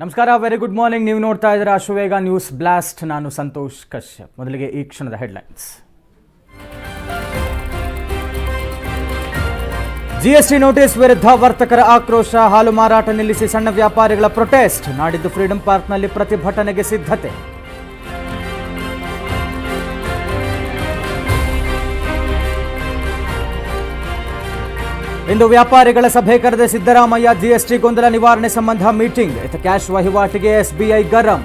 ನಮಸ್ಕಾರ very good morning ನೀವು ನೋಡ್ತಾ ಇದ್ದೀರಾ ಅಶ್ವವೇಗ ನ್ಯೂಸ್ ಬ್ಲಾಸ್ಟ್ ನಾನು ಸಂತೋಷ್ ಕಶ್ಯಪ್. ಮೊದಲಿಗೆ ಈ ಕ್ಷಣದ ಹೆಡ್ಲೈನ್ಸ್ ಜಿಎಸ್ಟಿ ನೋಟಿಸ್ ವಿರುದ್ಧ ವರ್ತಕರ ಆಕ್ರೋಶ, ಹಾಲು ಮಾರಾಟ ನಿಲ್ಲಿಸಿ ಸಣ್ಣ ವ್ಯಾಪಾರಿಗಳ ಪ್ರೊಟೆಸ್ಟ್ ನಾಡಿದ್ದು ಫ್ರೀಡಂ ಪಾರ್ಕ್ನಲ್ಲಿ ಪ್ರತಿಭಟನೆಗೆ ಸಿದ್ಧತೆ. ಇಂದು ವ್ಯಾಪಾರಿಗಳ ಸಭೆ ಕರೆದ ಸಿದ್ದರಾಮಯ್ಯ ಜಿಎಸ್ಟಿ ಗೊಂದಲ ನಿವಾರಣೆ ಸಂಬಂಧ ಮೀಟಿಂಗ್. ಇತ ಕ್ಯಾಶ್ ವಹಿವಾಟಿಗೆ ಎಸ್ಬಿಐ ಗರಂ.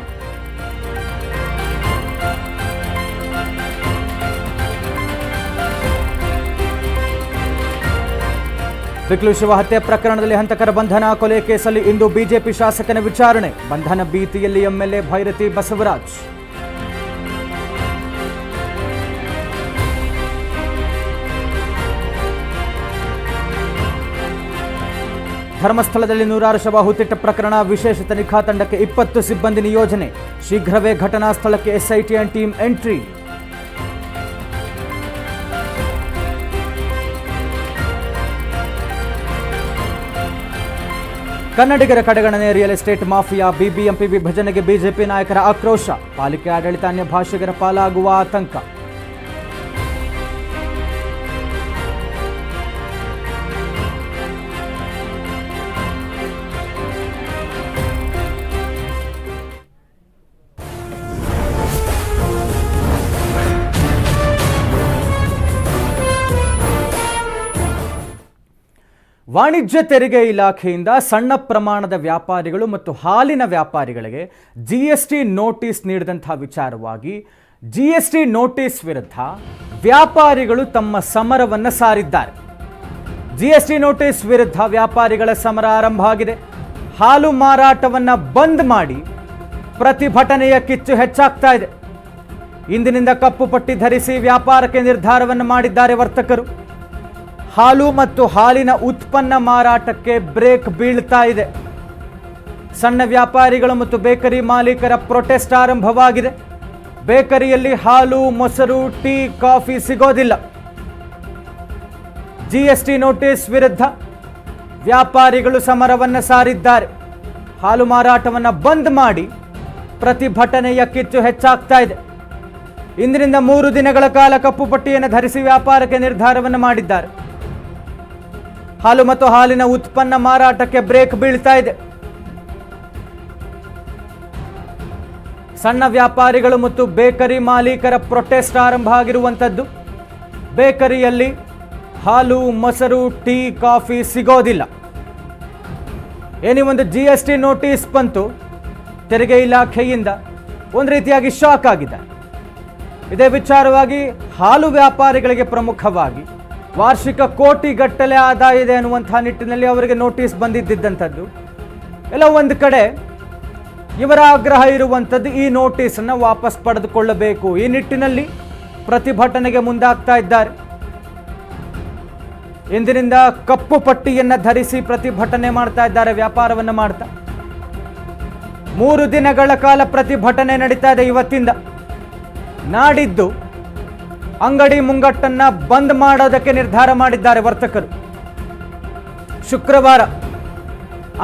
ಬಿಕ್ಲು ಶಿವ ಹತ್ಯೆ ಪ್ರಕರಣದಲ್ಲಿ ಹಂತಕರ ಬಂಧನ ಕೊಲೆ ಕೇಸಲ್ಲಿ ಇಂದು ಬಿಜೆಪಿ ಶಾಸಕನ ವಿಚಾರಣೆ. ಬಂಧನ ಭೀತಿಯಲ್ಲಿ ಎಂಎಲ್ಎ ಭೈರತಿ ಬಸವರಾಜ್. ಧರ್ಮಸ್ಥಳದಲ್ಲಿ ನೂರಾರು ಶವ ಹುತ್ತಿಟ್ಟ ಪ್ರಕರಣ ವಿಶೇಷ ತನಿಖಾ ತಂಡಕ್ಕೆ ಇಪ್ಪತ್ತು ಸಿಬ್ಬಂದಿ ನಿಯೋಜನೆ. ಶೀಘ್ರವೇ ಘಟನಾ ಸ್ಥಳಕ್ಕೆ ಎಸ್ಐಟಿ ಅಂಡ್ ಟೀಮ್ ಎಂಟ್ರಿ. ಕನ್ನಡಿಗರ ಕಡೆಗಣನೆ ರಿಯಲ್ ಎಸ್ಟೇಟ್ ಮಾಫಿಯಾ, ಬಿಬಿಎಂಪಿ ವಿಭಜನೆಗೆ ಬಿಜೆಪಿ ನಾಯಕರ ಆಕ್ರೋಶ. ಪಾಲಿಕೆ ಆಡಳಿತ ಅನ್ಯ ಭಾಷಿಗರ ಪಾಲಾಗುವ ಆತಂಕ. ವಾಣಿಜ್ಯ ತೆರಿಗೆ ಇಲಾಖೆಯಿಂದ ಸಣ್ಣ ಪ್ರಮಾಣದ ವ್ಯಾಪಾರಿಗಳು ಮತ್ತು ಹಾಲಿನ ವ್ಯಾಪಾರಿಗಳಿಗೆ ಜಿ ಎಸ್ ಟಿ ನೋಟಿಸ್ ನೀಡಿದಂಥ ವಿಚಾರವಾಗಿ ಜಿ ಎಸ್ ಟಿ ನೋಟಿಸ್ ವಿರುದ್ಧ ವ್ಯಾಪಾರಿಗಳು ತಮ್ಮ ಸಮರವನ್ನು ಸಾರಿದ್ದಾರೆ. ಜಿ ಎಸ್ ಟಿ ನೋಟಿಸ್ ವಿರುದ್ಧ ವ್ಯಾಪಾರಿಗಳ ಸಮರ ಆರಂಭ ಆಗಿದೆ. ಹಾಲು ಮಾರಾಟವನ್ನು ಬಂದ್ ಮಾಡಿ ಪ್ರತಿಭಟನೆಯ ಕಿಚ್ಚು ಹೆಚ್ಚಾಗ್ತಾ ಇದೆ. ಇಂದಿನಿಂದ ಕಪ್ಪು ಪಟ್ಟಿ ಧರಿಸಿ ವ್ಯಾಪಾರಕ್ಕೆ ನಿರ್ಧಾರವನ್ನು ಮಾಡಿದ್ದಾರೆ ವರ್ತಕರು. ಹಾಲು ಮತ್ತು ಹಾಲಿನ ಉತ್ಪನ್ನ ಮಾರಾಟಕ್ಕೆ ಬ್ರೇಕ್ ಬೀಳ್ತಾ ಇದೆ. ಸಣ್ಣ ವ್ಯಾಪಾರಿಗಳು ಮತ್ತು ಬೇಕರಿ ಮಾಲೀಕರ ಪ್ರೊಟೆಸ್ಟ್ ಆರಂಭವಾಗಿದೆ. ಬೇಕರಿಯಲ್ಲಿ ಹಾಲು, ಮೊಸರು, ಟೀ, ಕಾಫಿ ಸಿಗೋದಿಲ್ಲ. ಜಿಎಸ್ಟಿ ನೋಟಿಸ್ ವಿರುದ್ಧ ವ್ಯಾಪಾರಿಗಳು ಸಮರವನ್ನು ಸಾರಿದ್ದಾರೆ. ಹಾಲು ಮಾರಾಟವನ್ನು ಬಂದ್ ಮಾಡಿ ಪ್ರತಿಭಟನೆಯ ಕಿಚ್ಚು ಹೆಚ್ಚಾಗ್ತಾ ಇದೆ. ಇಂದಿನಿಂದ ಮೂರು ದಿನಗಳ ಕಾಲ ಕಪ್ಪು ಪಟ್ಟಿಯನ್ನು ಧರಿಸಿ ವ್ಯಾಪಾರಕ್ಕೆ ನಿರ್ಧಾರವನ್ನು ಮಾಡಿದ್ದಾರೆ. ಹಾಲು ಮತ್ತು ಹಾಲಿನ ಉತ್ಪನ್ನ ಮಾರಾಟಕ್ಕೆ ಬ್ರೇಕ್ ಬೀಳ್ತಾ ಇದೆ. ಸಣ್ಣ ವ್ಯಾಪಾರಿಗಳು ಮತ್ತು ಬೇಕರಿ ಮಾಲೀಕರ ಪ್ರೊಟೆಸ್ಟ್ ಆರಂಭ ಆಗಿರುವಂಥದ್ದು. ಬೇಕರಿಯಲ್ಲಿ ಹಾಲು, ಮೊಸರು, ಟೀ, ಕಾಫಿ ಸಿಗೋದಿಲ್ಲ. ಏನೇ ಒಂದು ಜಿ ಎಸ್ ಟಿ ನೋಟಿಸ್ ಬಂತು, ತೆರಿಗೆ ಇಲಾಖೆಯಿಂದ ಒಂದು ರೀತಿಯಾಗಿ ಶಾಕ್ ಆಗಿದೆ. ಇದೇ ವಿಚಾರವಾಗಿ ಹಾಲು ವ್ಯಾಪಾರಿಗಳಿಗೆ ಪ್ರಮುಖವಾಗಿ ವಾರ್ಷಿಕ ಕೋಟಿಗಟ್ಟಲೆ ಆದಾಯ ಇದೆ ಅನ್ನುವಂಥ ನಿಟ್ಟಿನಲ್ಲಿ ಅವರಿಗೆ ನೋಟಿಸ್ ಬಂದಿದ್ದಂಥದ್ದು ಎಲ್ಲ ಒಂದು ಕಡೆ ಇವರ ಆಗ್ರಹ ಇರುವಂಥದ್ದು ಈ ನೋಟಿಸನ್ನು ವಾಪಸ್ ಪಡೆದುಕೊಳ್ಳಬೇಕು. ಈ ನಿಟ್ಟಿನಲ್ಲಿ ಪ್ರತಿಭಟನೆಗೆ ಮುಂದಾಗ್ತಾ ಇದ್ದಾರೆ. ಇಂದಿನಿಂದ ಕಪ್ಪು ಪಟ್ಟಿಯನ್ನು ಧರಿಸಿ ಪ್ರತಿಭಟನೆ ಮಾಡ್ತಾ ಇದ್ದಾರೆ, ವ್ಯಾಪಾರವನ್ನು ಮಾಡ್ತಾ. ಮೂರು ದಿನಗಳ ಕಾಲ ಪ್ರತಿಭಟನೆ ನಡೀತಾ ಇದೆ ಇವತ್ತಿಂದ. ನಾಡಿದ್ದು ಅಂಗಡಿ ಮುಂಗಟ್ಟನ್ನ ಬಂದ್ ಮಾಡೋದಕ್ಕೆ ನಿರ್ಧಾರ ಮಾಡಿದ್ದಾರೆ ವರ್ತಕರು. ಶುಕ್ರವಾರ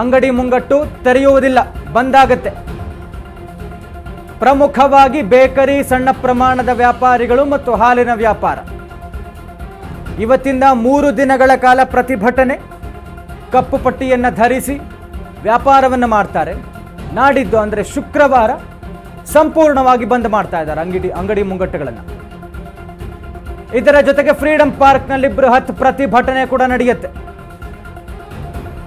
ಅಂಗಡಿ ಮುಂಗಟ್ಟು ತೆರೆಯುವುದಿಲ್ಲ, ಬಂದಾಗತ್ತೆ. ಪ್ರಮುಖವಾಗಿ ಬೇಕರಿ, ಸಣ್ಣ ಪ್ರಮಾಣದ ವ್ಯಾಪಾರಿಗಳು ಮತ್ತು ಹಾಲಿನ ವ್ಯಾಪಾರ. ಇವತ್ತಿಂದ ಮೂರು ದಿನಗಳ ಕಾಲ ಪ್ರತಿಭಟನೆ, ಕಪ್ಪು ಪಟ್ಟಿಯನ್ನು ಧರಿಸಿ ವ್ಯಾಪಾರವನ್ನು ಮಾಡ್ತಾರೆ. ನಾಡಿದ್ದು ಅಂದರೆ ಶುಕ್ರವಾರ ಸಂಪೂರ್ಣವಾಗಿ ಬಂದ್ ಮಾಡ್ತಾ ಇದ್ದಾರೆ ಅಂಗಡಿ ಅಂಗಡಿ ಮುಂಗಟ್ಟುಗಳನ್ನು. ಇದರ ಜೊತೆಗೆ ಫ್ರೀಡಂ ಪಾರ್ಕ್ನಲ್ಲಿ ಬೃಹತ್ ಪ್ರತಿಭಟನೆ ಕೂಡ ನಡೆಯುತ್ತೆ.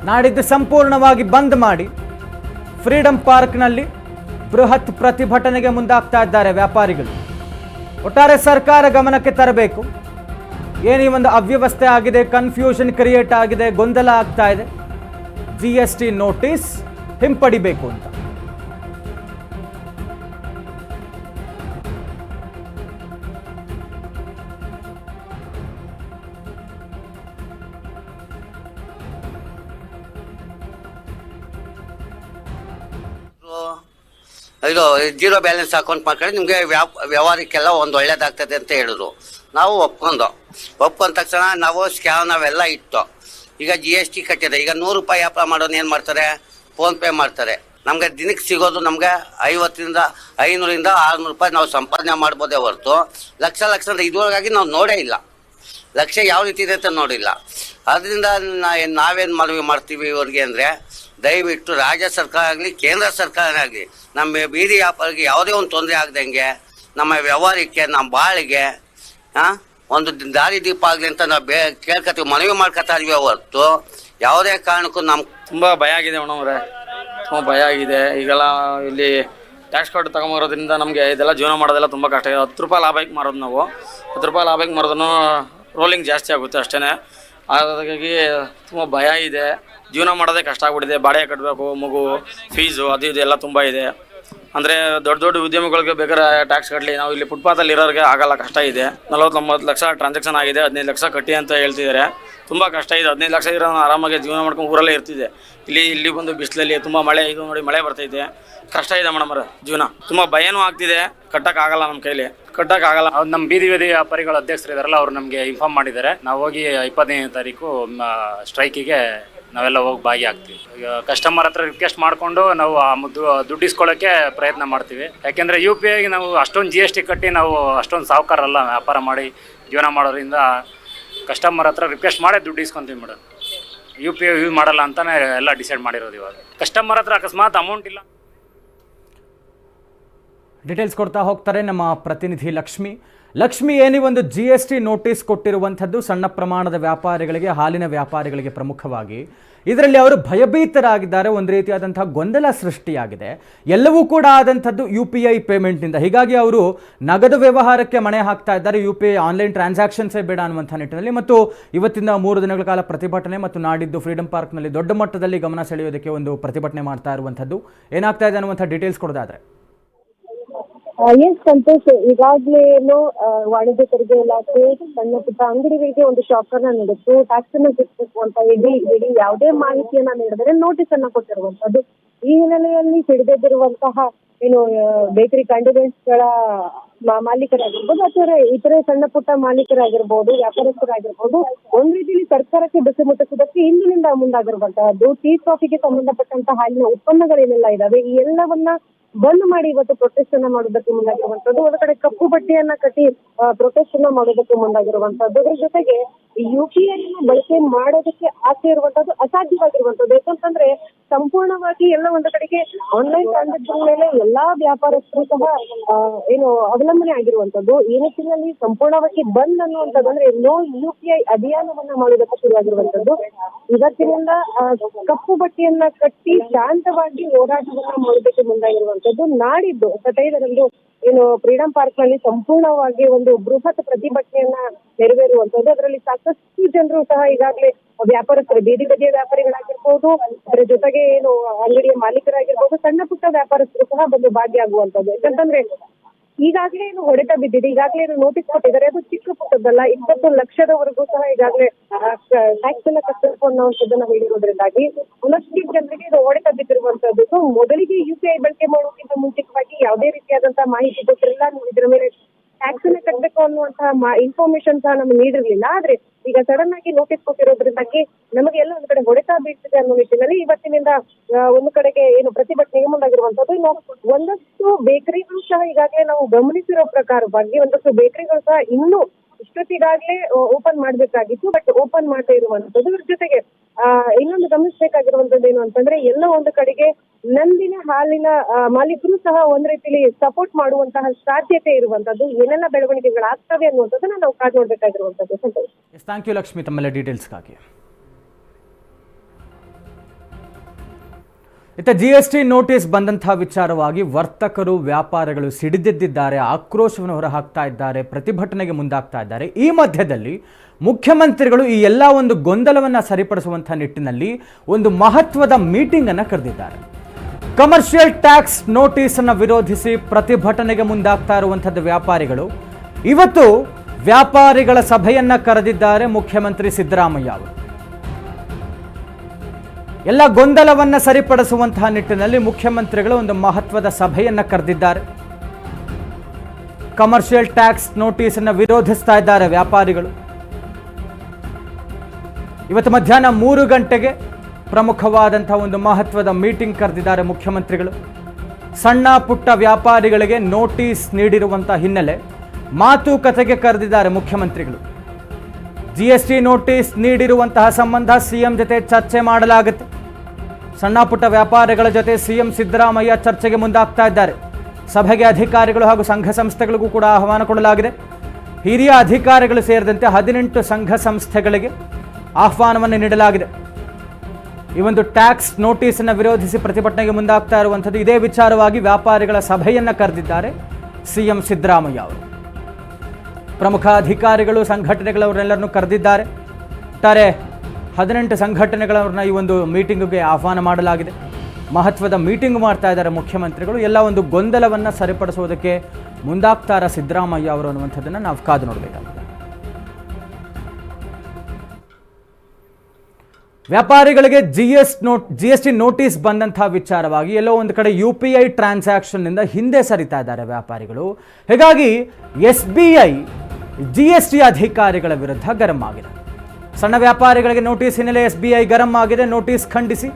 ನಾಡಿದ್ದು ಸಂಪೂರ್ಣವಾಗಿ ಬಂದ್ ಮಾಡಿ ಫ್ರೀಡಂ ಪಾರ್ಕ್ನಲ್ಲಿ ಬೃಹತ್ ಪ್ರತಿಭಟನೆಗೆ ಮುಂದಾಗ್ತಾ ಇದ್ದಾರೆ ವ್ಯಾಪಾರಿಗಳು. ಒಟ್ಟಾರೆ ಸರ್ಕಾರ ಗಮನಕ್ಕೆ ತರಬೇಕು. ಏನು ಒಂದು ಅವ್ಯವಸ್ಥೆ ಆಗಿದೆ ಕನ್ಫ್ಯೂಷನ್ ಕ್ರಿಯೇಟ್ ಆಗಿದೆ, ಗೊಂದಲ ಆಗ್ತಾ ಇದೆ. ಜಿ ಎಸ್ ಟಿ ನೋಟಿಸ್ ಹಿಂಪಡಿಬೇಕು ಅಂತ. ಇದು ಜೀರೋ ಬ್ಯಾಲೆನ್ಸ್ ಅಕೌಂಟ್ ಮಾಡ್ಕೊಂಡು ನಿಮಗೆ ವ್ಯವಹಾರಕ್ಕೆಲ್ಲ ಒಂದು ಒಳ್ಳೇದಾಗ್ತದೆ ಅಂತ ಹೇಳಿದ್ರು ನಾವು ಒಪ್ಕೊಂಡು. ಒಪ್ಕೊಂಡ ತಕ್ಷಣ ನಾವು ಸ್ಕ್ಯಾನ್ ಅವೆಲ್ಲ ಇತ್ತು ಈಗ ಜಿ ಎಸ್ ಟಿ ಕಟ್ಟಿದೆ. ಈಗ ನೂರು ರೂಪಾಯಿ ವ್ಯಾಪಾರ ಮಾಡೋನು ಏನು ಮಾಡ್ತಾರೆ? ಫೋನ್ಪೇ ಮಾಡ್ತಾರೆ. ನಮಗೆ ದಿನಕ್ಕೆ ಸಿಗೋದು ನಮಗೆ ಐವತ್ತರಿಂದ ಐನೂರಿಂದ ಆರುನೂರು ರೂಪಾಯಿ ನಾವು ಸಂಪಾದನೆ ಮಾಡ್ಬೋದೇ ಹೊರತು. ಲಕ್ಷ ಲಕ್ಷ ಇದುವರೆಗಾಗಿ ನಾವು ನೋಡೇ ಇಲ್ಲ. ಲಕ್ಷ ಯಾವ ರೀತಿ ಇದೆ ಅಂತ ನೋಡಿಲ್ಲ. ಅದರಿಂದ ನಾವೇನು ಮನವಿ ಮಾಡ್ತೀವಿ ಇವ್ರಿಗೆ ಅಂದರೆ ದಯವಿಟ್ಟು ರಾಜ್ಯ ಸರ್ಕಾರ ಆಗಲಿ, ಕೇಂದ್ರ ಸರ್ಕಾರ ಆಗಲಿ, ನಮ್ಮ ಬೀದಿ ವ್ಯಾಪಾರಿಗೆ ಯಾವುದೇ ಒಂದು ತೊಂದರೆ ಆಗ್ದಂಗೆ, ನಮ್ಮ ವ್ಯವಹಾರಕ್ಕೆ, ನಮ್ಮ ಬಾಳಿಗೆ ಒಂದು ದಾರಿ ದೀಪ ಆಗಲಿ ಅಂತ ನಾವು ಬೇ ಕೇಳ್ಕೊತೀವಿ ಮನವಿ ಮಾಡ್ಕೊತಾ ಇದೀವಿ ಹೊರತು ಯಾವುದೇ ಕಾರಣಕ್ಕೂ ನಮ್ಗೆ ತುಂಬ ಭಯ ಆಗಿದೆ ಮೇಡಮ್ರೆ ತುಂಬ ಭಯ ಆಗಿದೆ. ಈಗೆಲ್ಲ ಇಲ್ಲಿ ಟ್ಯಾಕ್ಸ್ ಕಾರ್ಡ್ ತಗೊಂಬರೋದ್ರಿಂದ ನಮಗೆ ಇದೆಲ್ಲ ಜೀವನ ಮಾಡೋದೆಲ್ಲ ತುಂಬ ಕಷ್ಟ ಇದೆ ಹತ್ತು ರೂಪಾಯಿ ಲಾಭಕ್ಕೆ ಮಾರೋದು ನಾವು? ಹತ್ತು ರೂಪಾಯಿ ಲಾಭಕ್ಕೆ ಮಾರೋದನ್ನು ರೋಲಿಂಗ್ ಜಾಸ್ತಿ ಆಗುತ್ತೆ ಅಷ್ಟೇ ಹಾಗಾಗಿ ತುಂಬ ಭಯ ಇದೆ. ಜೀವನ ಮಾಡೋದೇ ಕಷ್ಟ ಆಗ್ಬಿಟ್ಟಿದೆ. ಬಾಡಿಗೆ ಕಟ್ಟಬೇಕು ಮಗು ಫೀಸು ಅದು ಇದು ಎಲ್ಲ ತುಂಬ ಇದೆ. ಅಂದರೆ ದೊಡ್ಡ ದೊಡ್ಡ ಉದ್ಯಮಗಳಿಗೆ ಬೇಕಾದ್ರೆ ಟ್ಯಾಕ್ಸ್ ಕಟ್ಟಲಿ ನಾವು ಇಲ್ಲಿ ಫುಟ್ಪಾತಲ್ಲಿ ಇರೋರಿಗೆ ಆಗಲ್ಲ, ಕಷ್ಟ ಇದೆ. ನಲವತ್ತೊಂಬತ್ತು ಲಕ್ಷ ಟ್ರಾನ್ಸಾಕ್ಷನ್ ಆಗಿದೆ, ಹದಿನೈದು ಲಕ್ಷ ಕಟ್ಟಿ ಅಂತ ಹೇಳ್ತಿದ್ದಾರೆ. ತುಂಬ ಕಷ್ಟ ಇದೆ. ಹದಿನೈದು ಲಕ್ಷ ಇರೋ ಆರಾಮಾಗಿ ಜೀವನ ಮಾಡ್ಕೊಂಡು ಊರಲ್ಲೇ ಇರ್ತಿದೆ ಇಲ್ಲಿ ಇಲ್ಲಿ ಬಂದು ಬಿಸಿಲಲ್ಲಿ ತುಂಬ ಮಳೆ, ಇದು ನೋಡಿ ಮಳೆ ಬರ್ತೈತೆ. ಕಷ್ಟ ಇದೆ ಮೇಡಮ್ ಜೀವನ. ತುಂಬ ಭಯನೂ ಆಗ್ತಿದೆ. ಕಟ್ಟಕ್ಕಾಗಲ್ಲ ನಮ್ಮ ಕೈಲಿ. ಕಟ್ಟಕ್ಕಾಗಲ್ಲ ಅವ್ರು ನಮ್ಮ ಬೀದಿ ಬೀದಿ ವ್ಯಾಪಾರಿಗಳ ಅಧ್ಯಕ್ಷರು ಇದಾರಲ್ಲ ಅವ್ರು ನಮಗೆ ಇನ್ಫಾರ್ಮ್ ಮಾಡಿದ್ದಾರೆ. ನಾವು ಹೋಗಿ ಇಪ್ಪತ್ತೈದನೇ ತಾರೀಕು ಸ್ಟ್ರೈಕಿಗೆ ನಾವೆಲ್ಲ ಹೋಗಿ ಭಾಗಿಯಾಗ್ತೀವಿ ಈಗ ಕಸ್ಟಮರ್ ಹತ್ರ ರಿಕ್ವೆಸ್ಟ್ ಮಾಡಿಕೊಂಡು ನಾವು ಆ ಮುದ್ದು ದುಡ್ಡು ಇಸ್ಕೊಳ್ಳೋಕ್ಕೆ ಪ್ರಯತ್ನ ಮಾಡ್ತೀವಿ. ಯಾಕೆಂದರೆ ಯು ಪಿ ಐಗೆ ನಾವು ಅಷ್ಟೊಂದು ಜಿ ಎಸ್ ಟಿ ಕಟ್ಟಿ ನಾವು ಅಷ್ಟೊಂದು ಸಾವುಕಾರಲ್ಲ ವ್ಯಾಪಾರ ಮಾಡಿ ಜೀವನ ಮಾಡೋದ್ರಿಂದ ಕಸ್ಟಮರ್ ಹತ್ರ ರಿಕ್ವೆಸ್ಟ್ ಮಾಡೇ ದುಡ್ಡು ಇಸ್ಕೊತೀವಿ madam. U P I use ಮಾಡಲ್ಲ ಅಂತಲೇ ಎಲ್ಲ ಡಿಸೈಡ್ ಮಾಡಿರೋದು ಇವಾಗ. ಕಸ್ಟಮರ್ ಹತ್ರ ಅಕಸ್ಮಾತ್ ಅಮೌಂಟ್ ಇಲ್ಲ. ಡೀಟೇಲ್ಸ್ ಕೊಡ್ತಾ ಹೋಗ್ತಾರೆ ನಮ್ಮ ಪ್ರತಿನಿಧಿ ಲಕ್ಷ್ಮಿ. ಲಕ್ಷ್ಮಿ ಏನಿ ಒಂದು ಜಿ ಎಸ್ ಟಿ ನೋಟಿಸ್ ಕೊಟ್ಟಿರುವಂಥದ್ದು ಸಣ್ಣ ಪ್ರಮಾಣದ ವ್ಯಾಪಾರಿಗಳಿಗೆ, ಹಾಲಿನ ವ್ಯಾಪಾರಿಗಳಿಗೆ ಪ್ರಮುಖವಾಗಿ. ಇದರಲ್ಲಿ ಅವರು ಭಯಭೀತರಾಗಿದ್ದಾರೆ, ಒಂದು ರೀತಿಯಾದಂತಹ ಗೊಂದಲ ಸೃಷ್ಟಿಯಾಗಿದೆ. ಎಲ್ಲವೂ ಕೂಡ ಆದಂಥದ್ದು ಯು ಪಿ ಐ ಪೇಮೆಂಟ್ನಿಂದ ಹೀಗಾಗಿ ಅವರು ನಗದು ವ್ಯವಹಾರಕ್ಕೆ ಮಣೆ ಹಾಕ್ತಾ ಇದ್ದಾರೆ. ಯು ಪಿ ಐ ಆನ್ಲೈನ್ ಟ್ರಾನ್ಸಾಕ್ಷನ್ಸೇ ಬೇಡ ಅನ್ನುವಂಥ ನಿಟ್ಟಿನಲ್ಲಿ ಮತ್ತು ಇವತ್ತಿಂದ ಮೂರು ದಿನಗಳ ಕಾಲ ಪ್ರತಿಭಟನೆ ಮತ್ತು ನಾಡಿದ್ದು ಫ್ರೀಡಂ ಪಾರ್ಕ್ನಲ್ಲಿ ದೊಡ್ಡ ಮಟ್ಟದಲ್ಲಿ ಗಮನ ಸೆಳೆಯೋದಕ್ಕೆ ಒಂದು ಪ್ರತಿಭಟನೆ ಮಾಡ್ತಾ ಇರುವಂಥದ್ದು. ಏನಾಗ್ತಾ ಇದೆ ಅನ್ನುವಂಥ ಡೀಟೇಲ್ಸ್ ಕೊಡೋದಾದ್ರೆ. ಎಸ್ ಸಂತೋಷ್ ಈಗಾಗ್ಲೇನು ವಾಣಿಜ್ಯ ತೆರಿಗೆ ಇಲಾಖೆ ಸಣ್ಣ ಪುಟ್ಟ ಅಂಗಡಿಗಳಿಗೆ ಒಂದು ಶಾಪ್ ಅನ್ನ ನೀಡಿತ್ತು ಟ್ಯಾಕ್ಸ್ ಅನ್ನ ಕಟ್ಟಬೇಕು ಅಂತ ಇಡೀ ಇಡೀ ಯಾವುದೇ ಮಾಹಿತಿಯನ್ನ ನೀಡಿದ್ರೆ ನೋಟಿಸ್ ಅನ್ನ ಕೊಟ್ಟಿರುವಂತದ್ದು ಈ ಹಿನ್ನೆಲೆಯಲ್ಲಿ ಸಿಡಿದಿರುವಂತಹ ಏನು ಬೇಕರಿ ಕ್ಯಾಂಡಿಡೇಟ್ಸ್ಗಳ ಮಾಲೀಕರಾಗಿರ್ಬೋದು, ಅಥವಾ ಇತರೆ ಸಣ್ಣ ಪುಟ್ಟ ಮಾಲೀಕರಾಗಿರ್ಬೋದು, ವ್ಯಾಪಾರಸ್ಥರಾಗಿರ್ಬೋದು, ಒಂದ್ ರೀತಿಯಲ್ಲಿ ಸರ್ಕಾರಕ್ಕೆ ಬಿಸಿ ಮುಟ್ಟಿಸುವುದಕ್ಕೆ ಇಂದಿನಿಂದ ಮುಂದಾಗಿರುವಂತಹದ್ದು ಟೀ ಕಾಫಿಗೆ ಸಂಬಂಧಪಟ್ಟಂತಹ ಹಾಲಿನ ಉತ್ಪನ್ನಗಳೇನೆಲ್ಲ ಇದಾವೆ, ಈ ಎಲ್ಲವನ್ನ ಬಂದ್ ಮಾಡಿ ಇವತ್ತು ಪ್ರೊಟೆಸ್ಟ್ ಅನ್ನ ಮಾಡೋದಕ್ಕೆ ಮುಂದಾಗಿರುವಂತದ್ದು. ಒಂದು ಕಡೆ ಕಪ್ಪು ಬಟ್ಟೆಯನ್ನ ಕಟ್ಟಿ ಪ್ರೊಟೆಸ್ಟ್ ಅನ್ನ ಮಾಡೋದಕ್ಕೆ ಮುಂದಾಗಿರುವಂತದ್ದು. ಅದ್ರ ಜೊತೆಗೆ ಯು ಪಿ ಐ ಬಳಕೆ ಮಾಡೋದಕ್ಕೆ ಆಸೆ ಇರುವಂತದ್ದು ಅಸಾಧ್ಯವಾಗಿರುವಂತದ್ದು ಯಾಕಂತಂದ್ರೆ ಸಂಪೂರ್ಣವಾಗಿ ಎಲ್ಲ ಒಂದು ಕಡೆಗೆ ಆನ್ಲೈನ್ ಟ್ರಾನ್ಸಾಕ್ಷನ್ ಮೇಲೆ ಎಲ್ಲಾ ವ್ಯಾಪಾರಸ್ಥರು ಸಹ ಏನು ಅವಲಂಬನೆ ಆಗಿರುವಂತದ್ದು ಈ ನಿಟ್ಟಿನಲ್ಲಿ ಸಂಪೂರ್ಣವಾಗಿ ಬಂದ್ ಅನ್ನುವಂಥದ್ದು ಅಂದ್ರೆ ನೋ ಯು ಪಿ ಐ ಅಭಿಯಾನವನ್ನ ಮಾಡೋದಕ್ಕೆ ಶುರುವಾಗಿರುವಂತದ್ದು ಇವತ್ತಿನಿಂದ ಕಪ್ಪು ಬಟ್ಟೆಯನ್ನ ಕಟ್ಟಿ ಶಾಂತವಾಗಿ ಹೋರಾಟವನ್ನ ಮಾಡೋದಕ್ಕೆ ಮುಂದಾಗಿರುವಂತದ್ದು ನಾಡಿದ್ದು, ಇಪ್ಪತ್ತೈದರಂದು ಏನು ಫ್ರೀಡಂ ಪಾರ್ಕ್ನಲ್ಲಿ ಸಂಪೂರ್ಣವಾಗಿ ಒಂದು ಬೃಹತ್ ಪ್ರತಿಭಟನೆಯನ್ನ ನೆರವೇರುವಂತದ್ದು. ಅದರಲ್ಲಿ ಸಾಕಷ್ಟು ಜನರು ಸಹ ಈಗಾಗಲೇ ವ್ಯಾಪಾರಸ್ಥರು, ಬೀದಿ ಬದಿಯ ವ್ಯಾಪಾರಿಗಳಾಗಿರ್ಬೋದು, ಅದರ ಜೊತೆಗೆ ಏನು ಅಂಗಡಿಯ ಮಾಲೀಕರಾಗಿರ್ಬೋದು, ಸಣ್ಣ ಪುಟ್ಟ ವ್ಯಾಪಾರಸ್ಥರು ಸಹ ಬಂದು ಭಾಗಿಯಾಗುವಂತದ್ದು. ಯಾಕಂತಂದ್ರೆ ಈಗಾಗಲೇ ಏನು ಹೊಡೆತ ಬಿದ್ದಿದೆ. ಈಗಾಗಲೇ ಏನು ನೋಟಿಸ್ ಕೊಟ್ಟಿದ್ದಾರೆ. ಅದು ಚಿಕ್ಕ ಪುಟ್ಟದ್ದಲ್ಲ ಇಪ್ಪತ್ತು ಲಕ್ಷದವರೆಗೂ ಸಹ ಈಗಾಗಲೇ ಟ್ಯಾಕ್ಸ್ ಅನ್ನ ಕಟ್ಟಬೇಕು ಅನ್ನೋದನ್ನ ಹೇಳಿರೋದ್ರಿಂದಾಗಿ ಒಂದಷ್ಟು ಜನರಿಗೆ ಇದು ಹೊಡೆತ ಬಿದ್ದಿರುವಂತದ್ದು ಮೊದಲಿಗೆ ಯು ಪಿ ಐ ಬಳಕೆ ಮಾಡುವುದಕ್ಕಿಂತ ಮುಂಚಿತವಾಗಿ ಯಾವುದೇ ರೀತಿಯಾದಂತಹ ಮಾಹಿತಿ ಕೊಟ್ಟರೆಲ್ಲ ನೀವು ಇದರ ಮೇಲೆ ಟ್ಯಾಕ್ಸ್ ಅನ್ನ ಕಟ್ಟಬೇಕು ಅನ್ನುವಂತಹ ಇನ್ಫಾರ್ಮೇಶನ್ ಸಹ ನಮ್ಗೆ ನೀಡಿರ್ಲಿಲ್ಲ. ಆದ್ರೆ ಈಗ ಸಡನ್ ಆಗಿ ನೋಟಿಸ್ ಕೊಟ್ಟಿರೋದ್ರಿಂದಾಗಿ ನಮಗೆ ಎಲ್ಲ ಒಂದು ಕಡೆ ಹೊಡೆತ ಬೀಳ್ತಿದೆ ಅನ್ನೋ ನಿಟ್ಟಿನಲ್ಲಿ ಇವತ್ತಿನಿಂದ ಒಂದು ಕಡೆಗೆ ಏನು ಪ್ರತಿಭಟನೆಗೆ ಮುಂದಾಗಿರುವಂತದ್ದು ಒಂದಷ್ಟು ಬೇಕರಿಗಳು ಸಹ ಈಗಾಗಲೇ ನಾವು ಗಮನಿಸಿರೋ ಪ್ರಕಾರ ಬಗ್ಗೆ ಒಂದಷ್ಟು ಬೇಕರಿಗಳು ಸಹ ಇನ್ನೂ ಇಷ್ಟೊತ್ತಿಗಾಗ್ಲೇ ಓಪನ್ ಮಾಡ್ಬೇಕಾಗಿತ್ತು. ಬಟ್ ಓಪನ್ ಮಾಡದೇ ಇರುವಂತದ್ದು ಇದ್ರ ಜೊತೆಗೆ ಇನ್ನೊಂದು ಗಮನಿಸಬೇಕಾಗಿರುವಂತದ್ದು ಏನು ಅಂತಂದ್ರೆ ಎಲ್ಲ ಒಂದು ಕಡೆಗೆ ನಂದಿನ ಹಾಲಿನ ಮಾಲೀಕರು ಸಹ ಒಂದ್ ರೀತಿಲಿ ಸಪೋರ್ಟ್ ಮಾಡುವಂತಹ ಸಾಧ್ಯತೆ ಇರುವಂತದ್ದು, ಏನೆಲ್ಲ ಬೆಳವಣಿಗೆಗಳಾಗ್ತವೆ ಅನ್ನುವಂಥದ್ದನ್ನ ನಾವು ಕಾದ್ ನೋಡ್ಬೇಕಾಗಿರುವಂತದ್ದು. ಸಂತೋಷ್. ಥ್ಯಾಂಕ್ ಯು ಲಕ್ಷ್ಮಿ, ತಮ್ಮೆಲ್ಲ ಡೀಟೇಲ್ಸ್ಗಾಗಿ ಇತ್ತ ಜಿ ಎಸ್ ಟಿ ನೋಟಿಸ್ ಬಂದಂತಹ ವಿಚಾರವಾಗಿ ವರ್ತಕರು, ವ್ಯಾಪಾರಿಗಳು ಸಿಡಿದೆದ್ದಿದ್ದಾರೆ, ಆಕ್ರೋಶವನ್ನು ಹೊರಹಾಕ್ತಾ ಇದ್ದಾರೆ, ಪ್ರತಿಭಟನೆಗೆ ಮುಂದಾಗ್ತಾ ಇದ್ದಾರೆ. ಈ ಮಧ್ಯದಲ್ಲಿ ಮುಖ್ಯಮಂತ್ರಿಗಳು ಈ ಎಲ್ಲ ಒಂದು ಗೊಂದಲವನ್ನು ಸರಿಪಡಿಸುವಂಥ ನಿಟ್ಟಿನಲ್ಲಿ ಒಂದು ಮಹತ್ವದ ಮೀಟಿಂಗ್ ಅನ್ನು ಕರೆದಿದ್ದಾರೆ. ಕಮರ್ಷಿಯಲ್ ಟ್ಯಾಕ್ಸ್ ನೋಟಿಸ್ ಅನ್ನು ವಿರೋಧಿಸಿ ಪ್ರತಿಭಟನೆಗೆ ಮುಂದಾಗ್ತಾ ಇರುವಂಥದ್ದು ವ್ಯಾಪಾರಿಗಳು. ಇವತ್ತು ವ್ಯಾಪಾರಿಗಳ ಸಭೆಯನ್ನ ಕರೆದಿದ್ದಾರೆ ಮುಖ್ಯಮಂತ್ರಿ ಸಿದ್ದರಾಮಯ್ಯ ಅವರು. ಎಲ್ಲ ಗೊಂದಲವನ್ನ ಸರಿಪಡಿಸುವಂತಹ ನಿಟ್ಟಿನಲ್ಲಿ ಮುಖ್ಯಮಂತ್ರಿಗಳು ಒಂದು ಮಹತ್ವದ ಸಭೆಯನ್ನ ಕರೆದಿದ್ದಾರೆ. ಕಮರ್ಷಿಯಲ್ ಟ್ಯಾಕ್ಸ್ ನೋಟಿಸ್ ಅನ್ನು ವಿರೋಧಿಸ್ತಾ ಇದ್ದಾರೆ ವ್ಯಾಪಾರಿಗಳು. ಇವತ್ತು ಮಧ್ಯಾಹ್ನ ಮೂರು ಗಂಟೆಗೆ ಪ್ರಮುಖವಾದಂಥ ಒಂದು ಮಹತ್ವದ ಮೀಟಿಂಗ್ ಕರೆದಿದ್ದಾರೆ ಮುಖ್ಯಮಂತ್ರಿಗಳು. ಸಣ್ಣ ಪುಟ್ಟ ವ್ಯಾಪಾರಿಗಳಿಗೆ ನೋಟಿಸ್ ನೀಡಿರುವಂಥ ಹಿನ್ನೆಲೆ ಮಾತುಕತೆಗೆ ಕರೆದಿದ್ದಾರೆ ಮುಖ್ಯಮಂತ್ರಿಗಳು. ಜಿ ಎಸ್ ಟಿ ನೋಟಿಸ್ ನೀಡಿರುವಂತಹ ಸಂಬಂಧ ಸಿಎಂ ಜೊತೆ ಚರ್ಚೆ ಮಾಡಲಾಗುತ್ತೆ. ಸಣ್ಣ ಪುಟ್ಟ ವ್ಯಾಪಾರಿಗಳ ಜೊತೆ ಸಿಎಂ ಸಿದ್ದರಾಮಯ್ಯ ಚರ್ಚೆಗೆ ಮುಂದಾಗ್ತಾ ಇದ್ದಾರೆ. ಸಭೆಗೆ ಅಧಿಕಾರಿಗಳು ಹಾಗೂ ಸಂಘ ಸಂಸ್ಥೆಗಳಿಗೂ ಕೂಡ ಆಹ್ವಾನ ಕೊಡಲಾಗಿದೆ. ಹಿರಿಯ ಅಧಿಕಾರಿಗಳು ಸೇರಿದಂತೆ ಹದಿನೆಂಟು ಸಂಘ ಸಂಸ್ಥೆಗಳಿಗೆ ಆಹ್ವಾನವನ್ನು ನೀಡಲಾಗಿದೆ. ಈ ಒಂದು ಟ್ಯಾಕ್ಸ್ ನೋಟಿಸ್ ಅನ್ನು ವಿರೋಧಿಸಿ ಪ್ರತಿಭಟನೆಗೆ ಮುಂದಾಗ್ತಾ ಇರುವಂಥದ್ದು ಇದೇ ವಿಚಾರವಾಗಿ ವ್ಯಾಪಾರಿಗಳ ಸಭೆಯನ್ನು ಕರೆದಿದ್ದಾರೆ ಸಿಎಂ ಸಿದ್ದರಾಮಯ್ಯ ಅವರು. ಪ್ರಮುಖ ಅಧಿಕಾರಿಗಳು ಸಂಘಟನೆಗಳವರೆಲ್ಲರನ್ನು ಕರೆದಿದ್ದಾರೆ. ಒಟ್ಟಾರೆ ಹದಿನೆಂಟು ಸಂಘಟನೆಗಳವ್ರನ್ನ ಈ ಒಂದು ಮೀಟಿಂಗ್ಗೆ ಆಹ್ವಾನ ಮಾಡಲಾಗಿದೆ. ಮಹತ್ವದ ಮೀಟಿಂಗ್ ಮಾಡ್ತಾ ಇದ್ದಾರೆ ಮುಖ್ಯಮಂತ್ರಿಗಳು. ಎಲ್ಲ ಒಂದು ಗೊಂದಲವನ್ನು ಸರಿಪಡಿಸೋದಕ್ಕೆ ಮುಂದಾಗ್ತಾರ ಸಿದ್ದರಾಮಯ್ಯ ಅವರು ಅನ್ನುವಂಥದ್ದನ್ನು ನಾವು ಕಾದು ನೋಡಬೇಕಾಗಿದೆ ವ್ಯಾಪಾರಿಗಳಿಗೆ G S note G S T notice ಬಂದಂತಹ ವಿಚಾರವಾಗಿ ಎಲ್ಲೋ ಒಂದು ಕಡೆ ಯು ಪಿ ಐ ಟ್ರಾನ್ಸಾಕ್ಷನ್ನಿಂದ ಹಿಂದೆ ಸರಿತಾ ಇದ್ದಾರೆ ವ್ಯಾಪಾರಿಗಳು. ಹೀಗಾಗಿ S B I G S T ಅಧಿಕಾರಿಗಳ ವಿರುದ್ಧ ಗರಂ ಆಗಿದೆ. ಸಣ್ಣ ವ್ಯಾಪಾರಿಗಳಿಗೆ ನೋಟಿಸ್ ಹಿನ್ನೆಲೆ ಎಸ್ ಬಿ ಐ ಗರಂ ಆಗಿದೆ ನೋಟಿಸ್ ಖಂಡಿಸಿ.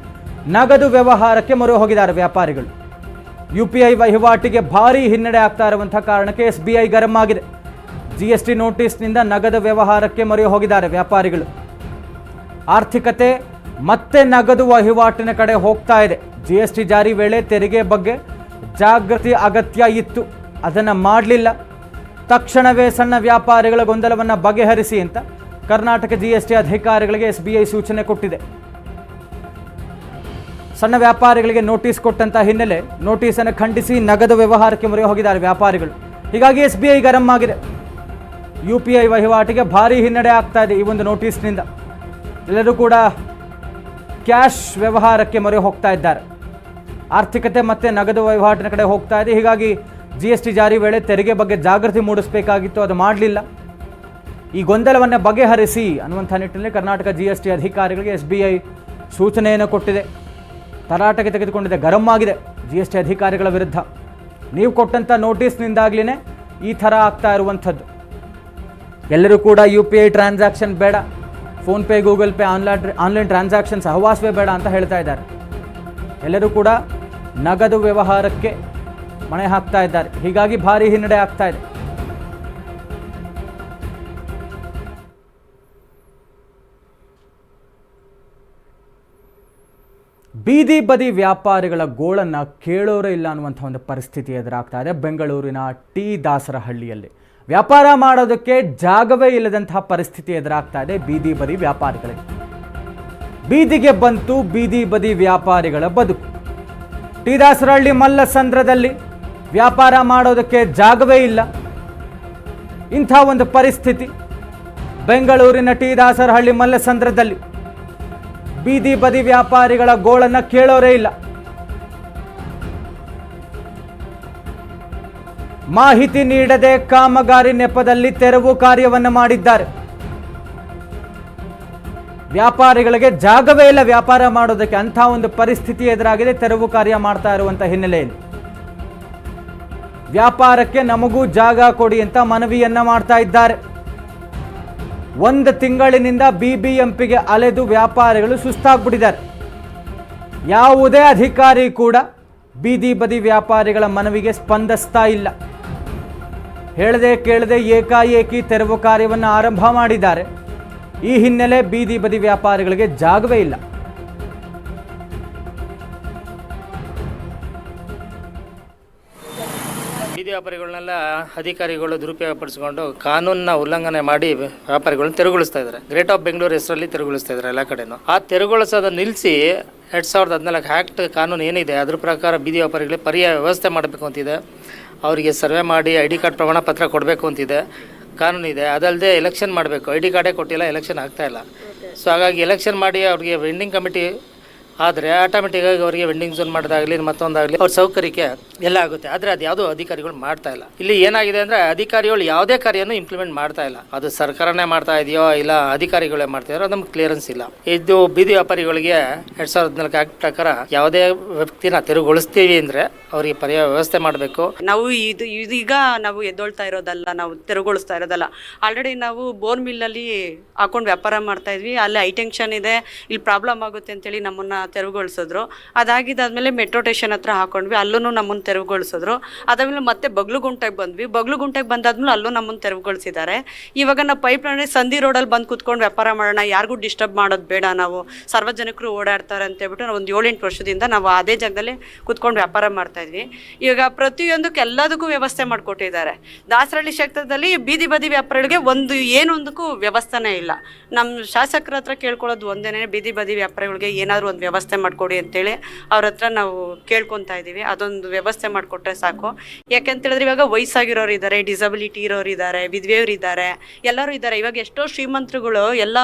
ನಗದು ವ್ಯವಹಾರಕ್ಕೆ ಮೊರೆ ಹೋಗಿದ್ದಾರೆ ವ್ಯಾಪಾರಿಗಳು. ಯು ಪಿ ಐ ವಹಿವಾಟಿಗೆ ಭಾರಿ ಹಿನ್ನಡೆ ಆಗ್ತಾ ಇರುವಂಥ ಕಾರಣಕ್ಕೆ ಎಸ್ ಬಿ ಐ ಗರಂ ಆಗಿದೆ. ಜಿ ಎಸ್ ಟಿ ನೋಟಿಸ್ನಿಂದ ನಗದು ವ್ಯವಹಾರಕ್ಕೆ ಮೊರೆ ಹೋಗಿದ್ದಾರೆ ವ್ಯಾಪಾರಿಗಳು. ಆರ್ಥಿಕತೆ ಮತ್ತೆ ನಗದು ವಹಿವಾಟಿನ ಕಡೆ ಹೋಗ್ತಾ ಇದೆ. ಜಿ ಎಸ್ ಟಿ ಜಾರಿ ವೇಳೆ ತೆರಿಗೆ ಬಗ್ಗೆ ಜಾಗೃತಿ ಅಗತ್ಯ ಇತ್ತು. ಅದನ್ನು ಮಾಡಲಿಲ್ಲ. ತಕ್ಷಣವೇ ಸಣ್ಣ ವ್ಯಾಪಾರಿಗಳ ಗೊಂದಲವನ್ನು ಬಗೆಹರಿಸಿ ಅಂತ ಕರ್ನಾಟಕ ಜಿ ಎಸ್ ಟಿ ಅಧಿಕಾರಿಗಳಿಗೆ ಎಸ್ ಬಿ ಐ ಸೂಚನೆ ಕೊಟ್ಟಿದೆ. ಸಣ್ಣ ವ್ಯಾಪಾರಿಗಳಿಗೆ ನೋಟಿಸ್ ಕೊಟ್ಟಂತ ಹಿನ್ನೆಲೆ ನೋಟಿಸನ್ನು ಖಂಡಿಸಿ ನಗದು ವ್ಯವಹಾರಕ್ಕೆ ಮೊರೆ ಹೋಗಿದ್ದಾರೆ ವ್ಯಾಪಾರಿಗಳು. ಹೀಗಾಗಿ ಎಸ್ ಬಿ ಐ ಗರಂ ಆಗಿದೆ. ಯು ಪಿ ಐ ವಹಿವಾಟಿಗೆ ಭಾರಿ ಹಿನ್ನಡೆ ಆಗ್ತಾ ಇದೆ ಈ ಒಂದು ನೋಟಿಸ್ನಿಂದ ಎಲ್ಲರೂ ಕೂಡ ಕ್ಯಾಶ್ ವ್ಯವಹಾರಕ್ಕೆ ಮೊರೆ ಹೋಗ್ತಾ ಇದ್ದಾರೆ. ಆರ್ಥಿಕತೆ ಮತ್ತು ನಗದು ವಹಿವಾಟಿನ ಕಡೆ ಹೋಗ್ತಾ ಇದೆ. ಹೀಗಾಗಿ ಜಿ ಎಸ್ ಟಿ ಜಾರಿ ವೇಳೆ ತೆರಿಗೆ ಬಗ್ಗೆ ಜಾಗೃತಿ ಮೂಡಿಸಬೇಕಾಗಿತ್ತು. ಅದು ಮಾಡಲಿಲ್ಲ. ಈ ಗೊಂದಲವನ್ನು ಬಗೆಹರಿಸಿ ಅನ್ನುವಂಥ ನಿಟ್ಟಿನಲ್ಲಿ ಕರ್ನಾಟಕ ಜಿ ಎಸ್ ಟಿ ಅಧಿಕಾರಿಗಳಿಗೆ ಎಸ್ ಬಿ ಐ ಸೂಚನೆಯನ್ನು ಕೊಟ್ಟಿದೆ. ತರಾಟೆಗೆ ತೆಗೆದುಕೊಂಡಿದೆ. ಗರಂ ಆಗಿದೆ ಜಿ ಎಸ್ ಟಿ ಅಧಿಕಾರಿಗಳ ವಿರುದ್ಧ. ನೀವು ಕೊಟ್ಟಂಥ ನೋಟಿಸ್ನಿಂದಾಗ್ಲೇ ಈ ಥರ ಆಗ್ತಾ ಇರುವಂಥದ್ದು. ಎಲ್ಲರೂ ಕೂಡ ಯು ಪಿ ಐ ಟ್ರಾನ್ಸಾಕ್ಷನ್ ಬೇಡ. PhonePe Google Pay online online transaction ಸಹವಾಸವೇ ಬೇಡ ಅಂತ ಹೇಳ್ತಾ ಇದ್ದಾರೆ. ಎಲ್ಲರೂ ಕೂಡ ನಗದು ವ್ಯವಹಾರಕ್ಕೆ ಮಣೆ ಹಾಕ್ತಾ ಇದ್ದಾರೆ. ಹೀಗಾಗಿ ಭಾರಿ ಹಿನ್ನಡೆ ಆಗ್ತಾ ಇದೆ. ಬೀದಿ ಬದಿ ವ್ಯಾಪಾರಿಗಳ ಗೋಳನ್ನು ಕೇಳೋರೇ ಇಲ್ಲ ಅನ್ನುವಂಥ ಒಂದು ಪರಿಸ್ಥಿತಿ ಎದುರಾಗ್ತಾ ಇದೆ ಬೆಂಗಳೂರಿನ ಟಿ ದಾಸರಹಳ್ಳಿಯಲ್ಲಿ. ವ್ಯಾಪಾರ ಮಾಡೋದಕ್ಕೆ ಜಾಗವೇ ಇಲ್ಲದಂತಹ ಪರಿಸ್ಥಿತಿ ಎದುರಾಗ್ತಾ ಇದೆ ಬೀದಿ ಬದಿ ವ್ಯಾಪಾರಿಗಳಿಗೆ. ಬೀದಿಗೆ ಬಂತು ಬೀದಿ ಬದಿ ವ್ಯಾಪಾರಿಗಳ ಬದುಕು. ಟಿ ದಾಸರಹಳ್ಳಿ ಮಲ್ಲಸಂದ್ರದಲ್ಲಿ ವ್ಯಾಪಾರ ಮಾಡೋದಕ್ಕೆ ಜಾಗವೇ ಇಲ್ಲ. ಇಂಥ ಒಂದು ಪರಿಸ್ಥಿತಿ ಬೆಂಗಳೂರಿನ ಟಿ ದಾಸರಹಳ್ಳಿ ಮಲ್ಲಸಂದ್ರದಲ್ಲಿ ಬೀದಿ ಬದಿ ವ್ಯಾಪಾರಿಗಳ ಗೋಳನ್ನು ಕೇಳೋರೇ ಇಲ್ಲ. ಮಾಹಿತಿ ನೀಡದೆ ಕಾಮಗಾರಿ ನೆಪದಲ್ಲಿ ತೆರವು ಕಾರ್ಯವನ್ನು ಮಾಡಿದ್ದಾರೆ. ವ್ಯಾಪಾರಿಗಳಿಗೆ ಜಾಗವೇ ಇಲ್ಲ ವ್ಯಾಪಾರ ಮಾಡೋದಕ್ಕೆ ಅಂಥ ಒಂದು ಪರಿಸ್ಥಿತಿ ಎದುರಾಗಿದೆ, ತೆರವು ಕಾರ್ಯ ಮಾಡ್ತಾ ಇರುವಂಥ ಹಿನ್ನೆಲೆಯಲ್ಲಿ. ವ್ಯಾಪಾರಕ್ಕೆ ನಮಗೂ ಜಾಗ ಕೊಡಿ ಅಂತ ಮನವಿಯನ್ನ ಮಾಡ್ತಾ ಇದ್ದಾರೆ. ಒಂದು ತಿಂಗಳಿನಿಂದ ಬಿಬಿಎಂಪಿಗೆ ಅಲೆದು ವ್ಯಾಪಾರಿಗಳು ಸುಸ್ತಾಗ್ಬಿಟ್ಟಿದ್ದಾರೆ. ಯಾವುದೇ ಅಧಿಕಾರಿ ಕೂಡ ಬೀದಿ ಬದಿ ವ್ಯಾಪಾರಿಗಳ ಮನವಿಗೆ ಸ್ಪಂದಿಸ್ತಾ ಇಲ್ಲ. ಹೇಳದೆ ಕೇಳದೆ ಏಕಾಏಕಿ ತೆರವು ಕಾರ್ಯವನ್ನು ಆರಂಭ ಮಾಡಿದ್ದಾರೆ. ಈ ಹಿನ್ನೆಲೆ ಬೀದಿ ಬದಿ ವ್ಯಾಪಾರಿಗಳಿಗೆ ಜಾಗವೇ ಇಲ್ಲ. ಬೀದಿ ವ್ಯಾಪಾರಿಗಳನ್ನೆಲ್ಲ ಅಧಿಕಾರಿಗಳು ದುರುಪಯೋಗ ಪಡಿಸಿಕೊಂಡು ಕಾನೂನನ್ನ ಉಲ್ಲಂಘನೆ ಮಾಡಿ ವ್ಯಾಪಾರಿಗಳನ್ನ ತೆರವುಗೊಳಿಸ್ತಾ ಇದ್ದಾರೆ. ಗ್ರೇಟ್ ಆಫ್ ಬೆಂಗಳೂರು ಹೆಸರಲ್ಲಿ ತೆರವುಗೊಳಿಸ್ತಾ ಇದ್ದಾರೆ ಎಲ್ಲ ಕಡೆನೂ. ಆ ತೆರವುಗೊಳಿಸೋದನ್ನ ನಿಲ್ಲಿಸಿ ಎರಡು ಸಾವಿರದ ಹದಿನಾಲ್ಕು ಆ್ಯಕ್ಟ್ ಕಾನೂನು ಏನಿದೆ, ಅದ್ರ ಪ್ರಕಾರ ಬೀದಿ ವ್ಯಾಪಾರಿಗಳಿಗೆ ಪರ್ಯಾಯ ವ್ಯವಸ್ಥೆ ಮಾಡಬೇಕು ಅಂತಿದೆ. ಅವರಿಗೆ ಸರ್ವೆ ಮಾಡಿ ಐ ಡಿ ಕಾರ್ಡ್ ಪ್ರಮಾಣ ಪತ್ರ ಕೊಡಬೇಕು ಅಂತಿದೆ, ಕಾನೂನು ಇದೆ ಅದಲ್ಲದೆ ಎಲೆಕ್ಷನ್ ಮಾಡಬೇಕು. ಐ ಡಿ ಕಾರ್ಡೇ ಕೊಟ್ಟಿಲ್ಲ ಎಲೆಕ್ಷನ್ ಆಗ್ತಾಯಿಲ್ಲ ಸೊ ಹಾಗಾಗಿ ಎಲೆಕ್ಷನ್ ಮಾಡಿ ಅವ್ರಿಗೆ ವೆಂಡಿಂಗ್ ಕಮಿಟಿ ಆದರೆ ಆಟೋಮೆಟಿಕ್ಕಾಗಿ ಅವರಿಗೆ ವೆಂಡಿಂಗ್ ಝೋನ್ ಮಾಡೋದಾಗಲಿ ಮತ್ತೊಂದಾಗಲಿ ಅವ್ರ ಸೌಕರ್ಯಕ್ಕೆ ಎಲ್ಲ ಆಗುತ್ತೆ. ಆದರೆ ಅದು ಯಾವುದೋ ಅಧಿಕಾರಿಗಳು ಮಾಡ್ತಾ ಇಲ್ಲ. ಇಲ್ಲಿ ಏನಾಗಿದೆ ಅಂದರೆ ಅಧಿಕಾರಿಗಳು ಯಾವುದೇ ಕಾರ್ಯನೂ ಇಂಪ್ಲಿಮೆಂಟ್ ಮಾಡ್ತಾ ಇಲ್ಲ. ಅದು ಸರ್ಕಾರನೇ ಮಾಡ್ತಾ ಇದೆಯೋ ಇಲ್ಲ ಅಧಿಕಾರಿಗಳೇ ಮಾಡ್ತಾ ಇದಾರೋ ನಮ್ಗೆ ಕ್ಲಿಯರೆನ್ಸ್ ಇಲ್ಲ. ಇದು ಬೀದಿ ವ್ಯಾಪಾರಿಗಳಿಗೆ ಎರಡ್ ಸಾವಿರದ ಹದಿನಾಲ್ಕು ಆಕ್ಟ್ ಪ್ರಕಾರ ಯಾವುದೇ ವ್ಯಕ್ತಿನ ತೆರವುಗೊಳಿಸ್ತೀವಿ ಅಂದರೆ ಅವರಿಗೆ ಪರ್ಯಾಯ ವ್ಯವಸ್ಥೆ ಮಾಡಬೇಕು. ನಾವು ಇದು, ಇದೀಗ ನಾವು ಎದ್ದೊಳ್ತಾ ಇರೋದಲ್ಲ, ನಾವು ತೆರವುಗೊಳಿಸ್ತಾ ಇರೋದಲ್ಲ. ಆಲ್ರೆಡಿ ನಾವು ಬೋರ್ ಹಾಕೊಂಡು ವ್ಯಾಪಾರ ಮಾಡ್ತಾ ಇದ್ವಿ. ಅಲ್ಲಿ ಹೈ ಟೆನ್ಷನ್ ಇದೆ. ಇಲ್ಲಿ ಪ್ರಾಬ್ಲಮ್ ಆಗುತ್ತೆ ಅಂತೇಳಿ ನಮ್ಮನ್ನ ತೆರವುಗೊಳಿಸಿದ್ರು. ಅದಾಗಿದ್ದಾದ್ಮೇಲೆ ಮೆಟ್ರೋ ಸ್ಟೇಷನ್ ಹತ್ರ ಹಾಕೊಂಡ್ವಿ ಅಲ್ಲೂ ನಮ್ಮನ್ನು ತೆರವುಗೊಳಿಸಿದ್ರು. ಅದಾದ್ಮೇಲೆ ಮತ್ತೆ ಬಗ್ಲುಗುಂಟೆಗೆ ಬಂದ್ವಿ. ಬಗ್ಲುಗುಂಟೆಗೆ ಬಂದಾದ್ಮೇಲೆ ಅಲ್ಲೂ ನಮ್ಮನ್ನು ತೆರವುಗೊಳಿಸಿದ್ದಾರೆ. ಇವಾಗ ನಾವು ಪೈಪ್ ಲೈನ್ ಸಂಧಿ ರೋಡಲ್ಲಿ ಬಂದು ಕುತ್ಕೊಂಡು ವ್ಯಾಪಾರ ಮಾಡೋಣ, ಯಾರಿಗೂ ಡಿಸ್ಟರ್ಬ್ ಮಾಡೋದು ಬೇಡ ನಾವು, ಸಾರ್ವಜನಿಕರು ಓಡಾಡ್ತಾರೆ ಅಂತ ಹೇಳ್ಬಿಟ್ಟು ನಾವು ಒಂದು ಏಳೆಂಟು ವರ್ಷದಿಂದ ನಾವು ಅದೇ ಜಾಗದಲ್ಲಿ ಕುತ್ಕೊಂಡು ವ್ಯಾಪಾರ ಮಾಡ್ತಾ ಇದ್ವಿ. ಇವಾಗ ಪ್ರತಿಯೊಂದಕ್ಕೆ ಎಲ್ಲದಕ್ಕೂ ವ್ಯವಸ್ಥೆ ಮಾಡಿಕೊಟ್ಟಿದ್ದಾರೆ. ದಾಸರಳ್ಳಿ ಕ್ಷೇತ್ರದಲ್ಲಿ ಬೀದಿ ಬದಿ ವ್ಯಾಪಾರಿಗಳಿಗೆ ಒಂದು ಏನೊಂದಕ್ಕೂ ವ್ಯವಸ್ಥೆನೇ ಇಲ್ಲ. ನಮ್ಮ ಶಾಸಕರ ಹತ್ರ ಕೇಳ್ಕೊಳ್ಳೋದು ಒಂದೇನೇ ಬೀದಿ ಬದಿ ವ್ಯಾಪಾರಿಗಳಿಗೆ ಏನಾದರೂ ಒಂದು ವ್ಯವಸ್ಥೆ ಮಾಡಿಕೊಡಿ ಅಂತೇಳಿ ಅವ್ರ ಹತ್ರ ನಾವು ಕೇಳ್ಕೊತಾ ಇದ್ದೀವಿ. ಅದೊಂದು ವ್ಯವಸ್ಥೆ ಮಾಡಿಕೊಟ್ರೆ ಸಾಕು. ಯಾಕೆಂತ ಹೇಳಿದ್ರೆ ಇವಾಗ ವಯಸ್ಸಾಗಿರೋರು ಇದ್ದಾರೆ ಡಿಸಬಿಲಿಟಿ ಇರೋರು ಇದ್ದಾರೆ, ವಿಧವೆಯವರು ಇದ್ದಾರೆ, ಎಲ್ಲರೂ ಇದ್ದಾರೆ. ಇವಾಗ ಎಷ್ಟೋ ಶ್ರೀಮಂತರುಗಳು ಎಲ್ಲ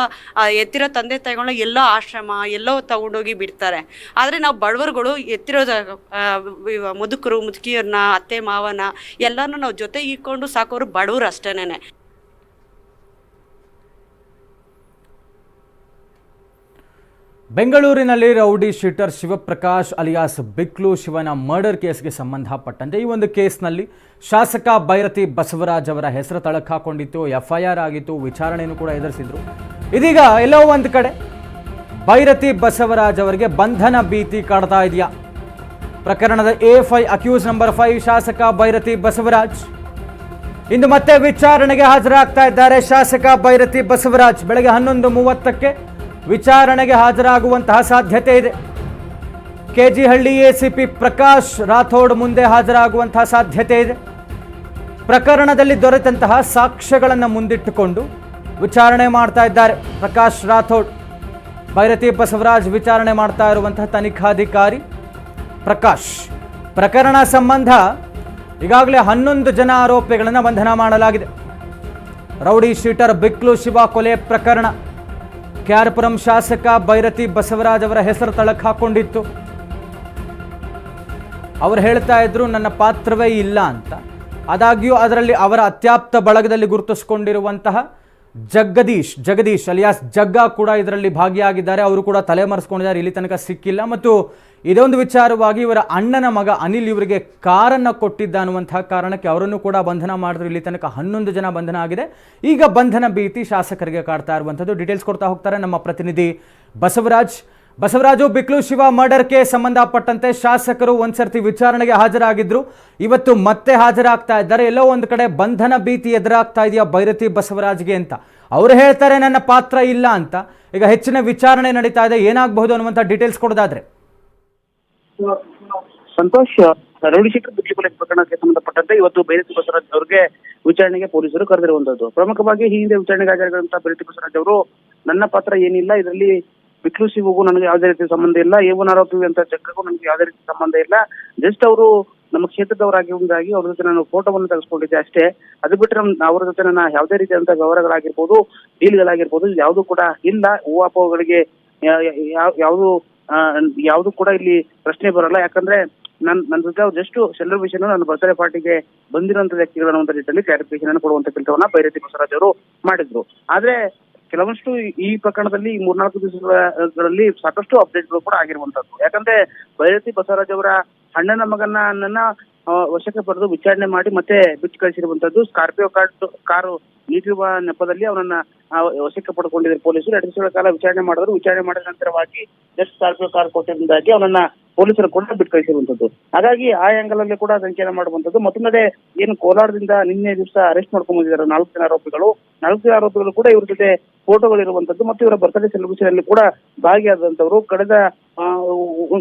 ಎತ್ತಿರೋ ತಂದೆ ತಾಯಿಗಳನ್ನ ಎಲ್ಲೋ ಆಶ್ರಮ, ಎಲ್ಲೋ ತಗೊಂಡೋಗಿ ಬಿಡ್ತಾರೆ. ಆದರೆ ನಾವು ಬಡವರುಗಳು ಎತ್ತಿರೋ ಮುದುಕರು ಮುದುಕಿಯರನ್ನ ಅತ್ತೆ, ಮಾವನ ಎಲ್ಲನೂ ನಾವು ಜೊತೆ ಇಟ್ಕೊಂಡು ಸಾಕೋರು ಬಡವರು ಅಷ್ಟೇನೆ ಬೆಂಗಳೂರಿನಲ್ಲಿ rowdy sheeter Shivaprakash alias Biklu ಶಿವನ ಮರ್ಡರ್ ಕೇಸ್ಗೆ ಸಂಬಂಧಪಟ್ಟಂತೆ ಈ ಒಂದು ಕೇಸ್ನಲ್ಲಿ ಶಾಸಕ ಭೈರತಿ ಬಸವರಾಜ್ ಅವರ ಹೆಸರು ತಳಕ್ ಹಾಕೊಂಡಿತ್ತು, ಎಫ್ಐಆರ್ ಆಗಿತ್ತು ವಿಚಾರಣೆಯನ್ನು ಕೂಡ ಎದುರಿಸಿದ್ರು. ಇದೀಗ ಎಲ್ಲೋ ಒಂದು ಕಡೆ ಭೈರತಿ ಬಸವರಾಜ್ ಅವರಿಗೆ ಬಂಧನ ಭೀತಿ ಕಾಡ್ತಾ ಇದೆಯಾ? ಪ್ರಕರಣದ A five accused number five ಶಾಸಕ ಭೈರತಿ ಬಸವರಾಜ್. ಇಂದು ಮತ್ತೆ ವಿಚಾರಣೆಗೆ ಹಾಜರಾಗ್ತಾ ಇದ್ದಾರೆ ಶಾಸಕ ಭೈರತಿ ಬಸವರಾಜ್. ಬೆಳಗ್ಗೆ ಹನ್ನೊಂದು ಮೂವತ್ತಕ್ಕೆ ವಿಚಾರಣೆಗೆ ಹಾಜರಾಗುವಂತಹ ಸಾಧ್ಯತೆ ಇದೆ. ಕೆಜಿಹಳ್ಳಿ ಎಸಿಪಿ ಪ್ರಕಾಶ್ ರಾಥೋಡ್ ಮುಂದೆ ಹಾಜರಾಗುವಂತಹ ಸಾಧ್ಯತೆ ಇದೆ. ಪ್ರಕರಣದಲ್ಲಿ ದೊರೆತಂತಹ ಸಾಕ್ಷ್ಯಗಳನ್ನು ಮುಂದಿಟ್ಟುಕೊಂಡು ವಿಚಾರಣೆ ಮಾಡ್ತಾ ಇದ್ದಾರೆ ಪ್ರಕಾಶ್ ರಾಥೋಡ್. ಭೈರತಿ ಬಸವರಾಜ್ ವಿಚಾರಣೆ ಮಾಡ್ತಾ ಇರುವಂತಹ ತನಿಖಾಧಿಕಾರಿ ಪ್ರಕಾಶ್. ಪ್ರಕರಣ ಸಂಬಂಧ ಈಗಾಗಲೇ ಹನ್ನೊಂದು ಜನ ಆರೋಪಿಗಳನ್ನು ಬಂಧನ ಮಾಡಲಾಗಿದೆ. ರೌಡಿ ಶೀಟರ್ ಬಿಕ್ಲು ಶಿವ ಕೊಲೆ ಪ್ರಕರಣ. ಕ್ಯಾರ್ಪುರಂ ಶಾಸಕ ಭೈರತಿ ಬಸವರಾಜ್ ಅವರ ಹೆಸರು ತಳಕ್ ಹಾಕೊಂಡಿತ್ತು. ಅವ್ರು ಹೇಳ್ತಾ ಇದ್ರು, ನನ್ನ ಪಾತ್ರವೇ ಇಲ್ಲ ಅಂತ. ಆದಾಗ್ಯೂ ಅದರಲ್ಲಿ ಅವರ ಅತ್ಯಾಪ್ತ ಬಳಗದಲ್ಲಿ ಗುರುತಿಸಿಕೊಂಡಿರುವಂತಹ ಜಗದೀಶ್ ಜಗದೀಶ್ ಅಲಿಯಾಸ್ ಜಗ್ಗ ಕೂಡ ಇದರಲ್ಲಿ ಭಾಗಿಯಾಗಿದ್ದಾರೆ. ಅವರು ಕೂಡ ತಲೆಮರೆಸ್ಕೊಂಡಿದ್ದಾರೆ. ಇಲ್ಲಿ ತನಕ ಸಿಕ್ಕಿಲ್ಲ. ಮತ್ತು ಇದೊಂದು ವಿಚಾರವಾಗಿ ಇವರ ಅಣ್ಣನ ಮಗ ಅನಿಲ್ ಇವರಿಗೆ ಕಾರನ್ನು ಕೊಟ್ಟಿದ್ದ ಅನ್ನುವಂತಹ ಕಾರಣಕ್ಕೆ ಅವರನ್ನು ಕೂಡ ಬಂಧನ ಮಾಡಿದ್ರು. ಇಲ್ಲಿ ತನಕ ಹನ್ನೊಂದು ಜನ ಬಂಧನ ಆಗಿದೆ. ಈಗ ಬಂಧನ ಭೀತಿ ಶಾಸಕರಿಗೆ ಕಾಡ್ತಾ ಇರುವಂಥದ್ದು. ಡೀಟೇಲ್ಸ್ ಕೊಡ್ತಾ ಹೋಗ್ತಾರೆ ನಮ್ಮ ಪ್ರತಿನಿಧಿ ಬಸವರಾಜ್. ಬಸವರಾಜು ಬಿಕ್ಲು ಶಿವ ಮರ್ಡರ್ಗೆ ಸಂಬಂಧಪಟ್ಟಂತೆ ಶಾಸಕರು ಒಂದ್ಸರ್ತಿ ವಿಚಾರಣೆಗೆ ಹಾಜರಾಗಿದ್ರು. ಇವತ್ತು ಮತ್ತೆ ಹಾಜರಾಗ್ತಾ ಇದ್ದಾರೆ. ಎಲ್ಲೋ ಒಂದು ಕಡೆ ಬಂಧನ ಭೀತಿ ಎದುರಾಗ್ತಾ ಇದೆಯಾ ಬೈರತಿ ಬಸವರಾಜ್ಗೆ ಅಂತ. ಅವರು ಹೇಳ್ತಾರೆ, ನನ್ನ ಪಾತ್ರ ಇಲ್ಲ ಅಂತ. ಈಗ ಹೆಚ್ಚಿನ ವಿಚಾರಣೆ ನಡೀತಾ ಇದೆ. ಏನಾಗಬಹುದು ಅನ್ನುವಂತ ಡೀಟೇಲ್ಸ್ ಕೊಡೋದಾದ್ರೆ. ಸಂತೋಷ್ ರೌಡಿಶೇಖರ್ ಬುದ್ಧಿ ಕೊಲೆ ಪ್ರಕರಣಕ್ಕೆ ಸಂಬಂಧಪಟ್ಟಂತೆ ಇವತ್ತು ಬೈರತಿ ಬಸವರಾಜ್ ಅವರಿಗೆ ವಿಚಾರಣೆಗೆ ಪೊಲೀಸರು ಕರೆದಿರುವಂತದ್ದು. ಪ್ರಮುಖವಾಗಿ ಈ ಹಿಂದೆ ವಿಚಾರಣೆಗೆ ಹಾಜರಾಗಿರುವಂತಹ ಬೈರತಿ ಬಸವರಾಜ್ ಅವರು, ನನ್ನ ಪಾತ್ರ ಏನಿಲ್ಲ, ಇದರಲ್ಲಿ ವಿಕ್ಲೂಸಿಗೂ ನನಗೆ ಯಾವುದೇ ರೀತಿ ಸಂಬಂಧ ಇಲ್ಲ ಏವನ್ ಆರೋಪಿ ಅಂತ ಜಗ್ಗಕ್ಕೂ ನನಗೆ ಯಾವುದೇ ರೀತಿ ಸಂಬಂಧ ಇಲ್ಲ. ಜಸ್ಟ್ ಅವರು ನಮ್ಮ ಕ್ಷೇತ್ರದವರಾಗಿ ಅವ್ರ ಜೊತೆ ನಾನು ಫೋಟೋವನ್ನು ತೆಗೆಸ್ಕೊಂಡಿದ್ದೆ ಅಷ್ಟೇ. ಅದು ಬಿಟ್ಟರೆ ಅವರ ಜೊತೆ ನನ್ನ ಯಾವುದೇ ರೀತಿಯಂತ ವ್ಯವಹಾರಗಳಾಗಿರ್ಬೋದು, ಡೀಲ್ಗಳಾಗಿರ್ಬೋದು, ಯಾವುದು ಕೂಡ ಇಲ್ಲ. ಹೂವಾಪಗಳಿಗೆ ಯಾವುದು ಯಾವುದು ಕೂಡ ಇಲ್ಲಿ ಪ್ರಶ್ನೆ ಬರಲ್ಲ. ಯಾಕಂದ್ರೆ ನನ್ ನನ್ನ ಜೊತೆ ಅವ್ರು ಜಸ್ಟ್ ಸೆಲೆಬ್ರೇಷನ್ ನನ್ನ ಬರ್ತ್ಡೇ ಪಾರ್ಟಿಗೆ ಬಂದಿರುವಂತ ವ್ಯಕ್ತಿಗಳ ಅನ್ನುವಂಥ ನಿಟ್ಟಿನಲ್ಲಿ ಕ್ಲಾರಿಫಿಕೇಶನ್ ಅನ್ನು ಕೊಡುವಂತ ಕೆಲಸವನ್ನ ಬೈರತಿ ಬಸವರಾಜ್ ಅವರು ಮಾಡಿದ್ರು. ಆದ್ರೆ ಕೆಲವಷ್ಟು ಈ ಪ್ರಕರಣದಲ್ಲಿ ಮೂರ್ನಾಲ್ಕು ದಿವಸಗಳಲ್ಲಿ ಸಾಕಷ್ಟು ಅಪ್ಡೇಟ್ಗಳು ಕೂಡ ಆಗಿರುವಂತದ್ದು ಯಾಕಂದ್ರೆ ಬೈರತಿ ಬಸವರಾಜ್ ಅವರ ಅಣ್ಣನ ಮಗನನ್ನ ವಶಕ್ಕೆ ಪಡೆದು ವಿಚಾರಣೆ ಮಾಡಿ ಮತ್ತೆ ಬಿಟ್ಟು ಕಳಿಸಿರುವಂತದ್ದು ಸ್ಕಾರ್ಪಿಯೋ ಕಾರ್ ಕಾರು ನೀಡಿರುವ ನೆಪದಲ್ಲಿ ಅವನನ್ನ ವಶಕ್ಕೆ ಪಡ್ಕೊಂಡಿದ್ದಾರೆ ಪೊಲೀಸರು. ಎರಡು ದಿವಸಗಳ ಕಾಲ ವಿಚಾರಣೆ ಮಾಡಿದ್ರು. ವಿಚಾರಣೆ ಮಾಡಿದ ನಂತರವಾಗಿ ಜಸ್ಟ್ ಸ್ಕಾರ್ಪಿಯೋ ಕಾರ್ ಕೊಟ್ಟಿದ್ದಾಗಿ ಅವನನ್ನ ಪೊಲೀಸರು ಕೂಡ ಬಿಟ್ಟು ಕಳಿಸಿರುವಂತದ್ದು. ಹಾಗಾಗಿ ಆ ಆಂಗಲ್ ಅಲ್ಲಿ ಕೂಡ ಸಂಚಯನ ಮಾಡುವಂತದ್ದು. ಮತ್ತೊಂದೆಡೆ ಏನು ಕೋಲಾರದಿಂದ ನಿನ್ನೆ ದಿವಸ ಅರೆಸ್ಟ್ ಮಾಡ್ಕೊಂಡ್ ಬಂದಿದ್ದಾರೆ ನಾಲ್ಕು ಜನ ಆರೋಪಿಗಳು. ನಾಲ್ಕು ಜನ ಆರೋಪಿಗಳು ಕೂಡ ಇವ್ರ ಜೊತೆ ಫೋಟೋಗಳು ಇರುವಂತದ್ದು ಮತ್ತು ಇವರ ಬರ್ತಡೇ ಸೆಲೆಬ್ರೇಷನ್ ಅಲ್ಲಿ ಕೂಡ ಭಾಗಿಯಾದಂತವರು. ಕಳೆದ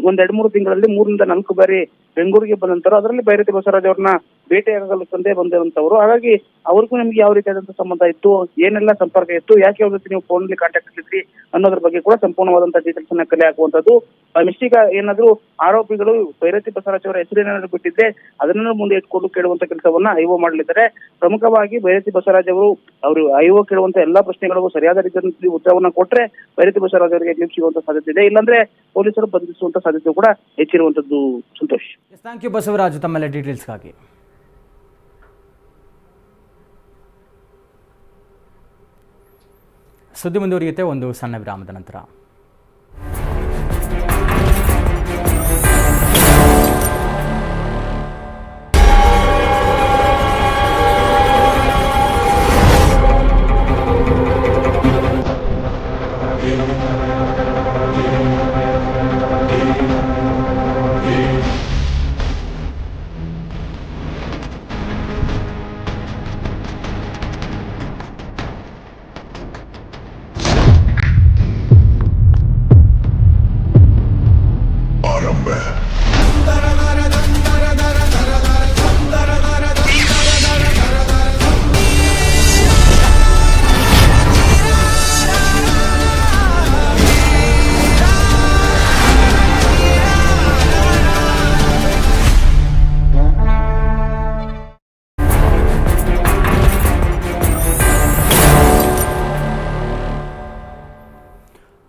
ಒಂದೆರಡು ಮೂರು ತಿಂಗಳಲ್ಲಿ ಮೂರರಿಂದ ನಾಲ್ಕು ಬಾರಿ ಬೆಂಗಳೂರಿಗೆ ಬಂದಂತರು ಅದರಲ್ಲಿ ಬೈರತಿ ಬಸವರಾಜ್ ಅವ್ರನ್ನ ಭೇಟಿಯಾಗಲು ಬಂದಿರುವಂತವರು. ಹಾಗಾಗಿ ಅವ್ರಿಗೂ ನಿಮ್ಗೆ ಯಾವ ರೀತಿಯಾದಂತಹ ಸಂಬಂಧ ಇತ್ತು? ಏನೆಲ್ಲ ಸಂಪರ್ಕ ಇತ್ತು? ಯಾಕೆ ಅವ್ರ ಜೊತೆ ನೀವು ಫೋನ್ ಅಲ್ಲಿ ಕಾಂಟ್ಯಾಕ್ಟ್ ಇದ್ರಿ ಅನ್ನೋದ್ರ ಬಗ್ಗೆ ಕೂಡ ಸಂಪೂರ್ಣವಾದಂತಹ ಡೀಟೇಲ್ಸ್ ಅನ್ನ ಕಲೆ ಹಾಕುವಂತದ್ದು. ಮಿಸ್ಟೇಕ್ ಏನಾದ್ರು ಆರೋಪಿಗಳು ಭೈರತಿ ಬಸವರಾಜ್ ಅವರ ಹೆಸರೇನಾದ್ರು ಬಿಟ್ಟಿದ್ರೆ ಅದನ್ನ ಮುಂದೆ ಇಟ್ಕೊಂಡು ಕೇಳುವಂತ ಕೆಲಸವನ್ನ ಐಒ ಮಾಡಲಿದ್ದಾರೆ. ಪ್ರಮುಖವಾಗಿ ಭೈರತಿ ಬಸವರಾಜ್ ಅವರು ಅವರು ಐಒ ಕೇಳುವಂತ ಎಲ್ಲಾ ಪ್ರಶ್ನೆಗಳಿಗೂ ಸರಿಯಾದ ರೀತಿಯಲ್ಲಿ ಉತ್ತರವನ್ನ ಕೊಟ್ರೆ ಭೈರತಿ ಬಸವರಾಜ್ ಅವರಿಗೆ ಸಿಗುವಂತ ಸಾಧ್ಯತೆ ಇದೆ. ಇಲ್ಲಾಂದ್ರೆ ಪೊಲೀಸರು ಬಂಧಿಸುವಂತ ಸಾಧ್ಯತೆ ಕೂಡ ಹೆಚ್ಚಿರುವಂತದ್ದು ಸಂತೋಷ್. ಥ್ಯಾಂಕ್ ಯು ಬಸವರಾಜ್ ತಮ್ಮೆಲ್ಲ ಡೀಟೇಲ್ಸ್ಗಾಗಿ ಸುದ್ದಿ ಮುಂದುವರಿಯುತ್ತೆ ಒಂದು ಸಣ್ಣ ವಿರಾಮದ ನಂತರ.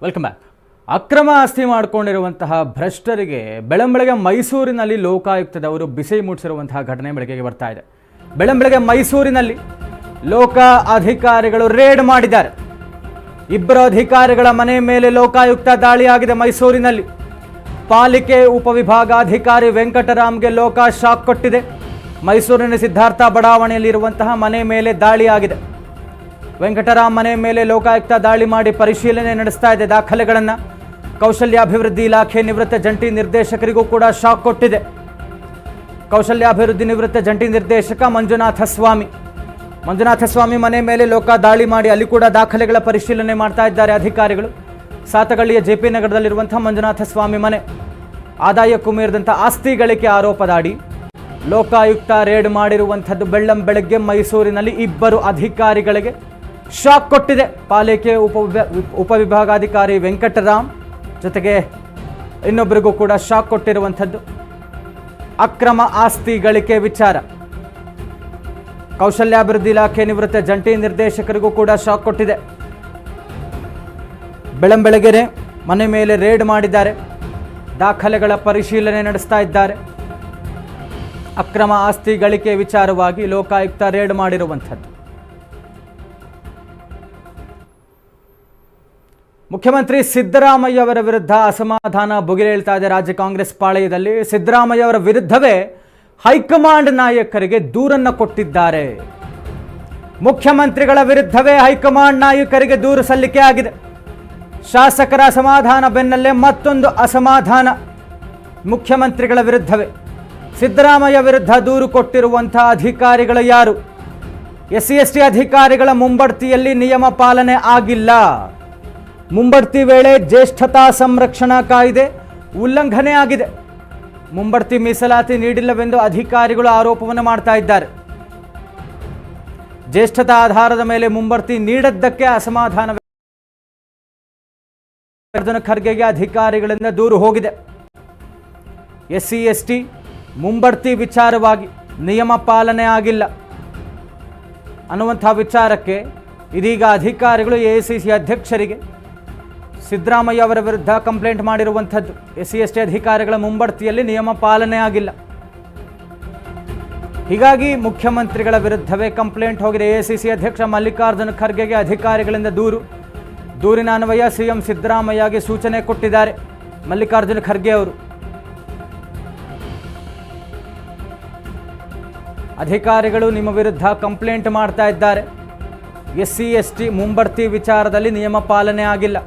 ವೆಲ್ಕಮ್ ಬ್ಯಾಕ್ ಅಕ್ರಮ ಆಸ್ತಿ ಮಾಡಿಕೊಂಡಿರುವಂತಹ ಭ್ರಷ್ಟರಿಗೆ ಬೆಳಂಬೆಳಗ್ಗೆ ಮೈಸೂರಿನಲ್ಲಿ ಲೋಕಾಯುಕ್ತದವರು ಬಿಸಿ ಮೂಡಿಸಿರುವಂತಹ ಘಟನೆ ಬೆಳಕಿಗೆ ಬರ್ತಾ ಇದೆ. ಬೆಳಂಬೆಳಗ್ಗೆ ಮೈಸೂರಿನಲ್ಲಿ ಲೋಕ ಅಧಿಕಾರಿಗಳು ರೇಡ್ ಮಾಡಿದ್ದಾರೆ. ಇಬ್ಬರು ಅಧಿಕಾರಿಗಳ ಮನೆ ಮೇಲೆ ಲೋಕಾಯುಕ್ತ ದಾಳಿಯಾಗಿದೆ ಮೈಸೂರಿನಲ್ಲಿ. ಪಾಲಿಕೆ ಉಪವಿಭಾಗಾಧಿಕಾರಿ ವೆಂಕಟರಾಮ್ಗೆ ಲೋಕ ಶಾಕ್ ಕೊಟ್ಟಿದೆ. ಮೈಸೂರಿನ ಸಿದ್ಧಾರ್ಥ ಬಡಾವಣೆಯಲ್ಲಿರುವಂತಹ ಮನೆ ಮೇಲೆ ದಾಳಿಯಾಗಿದೆ. ವೆಂಕಟರಾಮ್ ಮನೆ ಮೇಲೆ ಲೋಕಾಯುಕ್ತ ದಾಳಿ ಮಾಡಿ ಪರಿಶೀಲನೆ ನಡೆಸ್ತಾ ಇದೆ ದಾಖಲೆಗಳನ್ನು. ಕೌಶಲ್ಯಾಭಿವೃದ್ಧಿ ಇಲಾಖೆ ನಿವೃತ್ತ ಜಂಟಿ ನಿರ್ದೇಶಕರಿಗೂ ಕೂಡ ಶಾಕ್ ಕೊಟ್ಟಿದೆ. ಕೌಶಲ್ಯಾಭಿವೃದ್ಧಿ ನಿವೃತ್ತ ಜಂಟಿ ನಿರ್ದೇಶಕ ಮಂಜುನಾಥ ಸ್ವಾಮಿ. ಮಂಜುನಾಥ ಸ್ವಾಮಿ ಮನೆ ಮೇಲೆ ಲೋಕ ದಾಳಿ ಮಾಡಿ ಅಲ್ಲಿ ಕೂಡ ದಾಖಲೆಗಳ ಪರಿಶೀಲನೆ ಮಾಡ್ತಾ ಇದ್ದಾರೆ ಅಧಿಕಾರಿಗಳು. ಸಾತಗಳ್ಳಿಯ ಜೆ ಪಿ ನಗರದಲ್ಲಿರುವಂತಹ ಮಂಜುನಾಥ ಸ್ವಾಮಿ ಮನೆ. ಆದಾಯಕ್ಕೂ ಮೀರಿದಂಥ ಆಸ್ತಿ ಗಳಿಕೆ ಆರೋಪದಾಡಿ ಲೋಕಾಯುಕ್ತ ರೇಡ್ ಮಾಡಿರುವಂಥದ್ದು ಬೆಳ್ಳಂ ಬೆಳಗ್ಗೆ ಮೈಸೂರಿನಲ್ಲಿ ಇಬ್ಬರು ಅಧಿಕಾರಿಗಳಿಗೆ ಶಾಕ್ ಕೊಟ್ಟಿದೆ. ಪಾಲಿಕೆ ಉಪ ಉಪವಿಭಾಗಾಧಿಕಾರಿ ವೆಂಕಟರಾಮ್. ಜೊತೆಗೆ ಇನ್ನೊಬ್ಬರಿಗೂ ಕೂಡ ಶಾಕ್ ಕೊಟ್ಟಿರುವಂಥದ್ದು. ಅಕ್ರಮ ಆಸ್ತಿ ಗಳಿಕೆ ವಿಚಾರ. ಕೌಶಲ್ಯಾಭಿವೃದ್ಧಿ ಇಲಾಖೆ ನಿವೃತ್ತ ಜಂಟಿ ನಿರ್ದೇಶಕರಿಗೂ ಕೂಡ ಶಾಕ್ ಕೊಟ್ಟಿದೆ. ಬೆಳಂಬೆಳಗೆರೆ ಮನೆ ಮೇಲೆ ರೇಡ್ ಮಾಡಿದ್ದಾರೆ. ದಾಖಲೆಗಳ ಪರಿಶೀಲನೆ ನಡೆಸ್ತಾ ಇದ್ದಾರೆ. ಅಕ್ರಮ ಆಸ್ತಿ ಗಳಿಕೆ ವಿಚಾರವಾಗಿ ಲೋಕಾಯುಕ್ತ ರೇಡ್ ಮಾಡಿರುವಂಥದ್ದು. ಮುಖ್ಯಮಂತ್ರಿ ಸಿದ್ದರಾಮಯ್ಯ ಅವರ ವಿರುದ್ಧ ಅಸಮಾಧಾನ ಭುಗಿಲೇಳ್ತಾ ಇದೆ ರಾಜ್ಯ ಕಾಂಗ್ರೆಸ್ ಪಾಳೆಯದಲ್ಲಿ. ಸಿದ್ದರಾಮಯ್ಯ ಅವರ ವಿರುದ್ಧವೇ ಹೈಕಮಾಂಡ್ ನಾಯಕರಿಗೆ ದೂರನ್ನು ಕೊಟ್ಟಿದ್ದಾರೆ. ಮುಖ್ಯಮಂತ್ರಿಗಳ ವಿರುದ್ಧವೇ ಹೈಕಮಾಂಡ್ ನಾಯಕರಿಗೆ ದೂರು ಸಲ್ಲಿಕೆ ಆಗಿದೆ. ಶಾಸಕರ ಅಸಮಾಧಾನ ಬೆನ್ನಲ್ಲೇ ಮತ್ತೊಂದು ಅಸಮಾಧಾನ ಮುಖ್ಯಮಂತ್ರಿಗಳ ವಿರುದ್ಧವೇ. ಸಿದ್ದರಾಮಯ್ಯ ವಿರುದ್ಧ ದೂರು ಕೊಟ್ಟಿರುವಂತಹ ಅಧಿಕಾರಿಗಳು ಯಾರು? ಎಸ್ ಸಿ ಎಸ್ ಟಿ ಅಧಿಕಾರಿಗಳ ಮುಂಬಡ್ತಿಯಲ್ಲಿ ನಿಯಮ ಪಾಲನೆ ಆಗಿಲ್ಲ. ಮುಂಬಡ್ತಿ ವೇಳೆ ಜ್ಯೇಷ್ಠತಾ ಸಂರಕ್ಷಣಾ ಕಾಯ್ದೆ ಉಲ್ಲಂಘನೆ ಆಗಿದೆ. ಮುಂಬಡ್ತಿ ಮೀಸಲಾತಿ ನೀಡಿಲ್ಲವೆಂದು ಅಧಿಕಾರಿಗಳು ಆರೋಪವನ್ನು ಮಾಡ್ತಾ ಇದ್ದಾರೆ. ಜ್ಯೇಷ್ಠತಾ ಆಧಾರದ ಮೇಲೆ ಮುಂಬಡ್ತಿ ನೀಡದ್ದಕ್ಕೆ ಅಸಮಾಧಾನ ಖರ್ಗೆಗೆ ಅಧಿಕಾರಿಗಳಿಂದ ದೂರು ಹೋಗಿದೆ. ಎಸ್ ಸಿ ಎಸ್ ಟಿ ಮುಂಬಡ್ತಿ ವಿಚಾರವಾಗಿ ನಿಯಮ ಪಾಲನೆ ಆಗಿಲ್ಲ. ಅನ್ನುವಂಥ ವಿಚಾರಕ್ಕೆ ಇದೀಗ ಅಧಿಕಾರಿಗಳು ಎ ಸಿ ಸಿ ಅಧ್ಯಕ್ಷರಿಗೆ ಸಿದ್ದರಾಮಯ್ಯ ಅವರ ವಿರುದ್ಧ ಕಂಪ್ಲೇಂಟ್ ಮಾಡಿರುವಂಥದ್ದು. ಎಸ್ ಸಿ ಎಸ್ ಟಿ ಅಧಿಕಾರಿಗಳ ಮುಂಬಡ್ತಿಯಲ್ಲಿ ನಿಯಮ ಪಾಲನೆ ಆಗಿಲ್ಲ. ಹೀಗಾಗಿ ಮುಖ್ಯಮಂತ್ರಿಗಳ ವಿರುದ್ಧವೇ ಕಂಪ್ಲೇಂಟ್ ಹೋಗಿದೆ. ಎ ಸಿ ಸಿ ಅಧ್ಯಕ್ಷ ಮಲ್ಲಿಕಾರ್ಜುನ ಖರ್ಗೆಗೆ ಅಧಿಕಾರಿಗಳಿಂದ ದೂರು. ದೂರಿನ ಅನ್ವಯ ಸಿಎಂ ಸಿದ್ದರಾಮಯ್ಯಗೆ ಸೂಚನೆ ಕೊಟ್ಟಿದ್ದಾರೆ ಮಲ್ಲಿಕಾರ್ಜುನ ಖರ್ಗೆ ಅವರು. ಅಧಿಕಾರಿಗಳು ನಿಮ್ಮ ವಿರುದ್ಧ ಕಂಪ್ಲೇಂಟ್ ಮಾಡ್ತಾ ಇದ್ದಾರೆ. ಎಸ್ ಸಿ ಎಸ್ ಟಿ ಮುಂಬಡ್ತಿ ವಿಚಾರದಲ್ಲಿ ನಿಯಮ ಪಾಲನೆ ಆಗಿಲ್ಲ.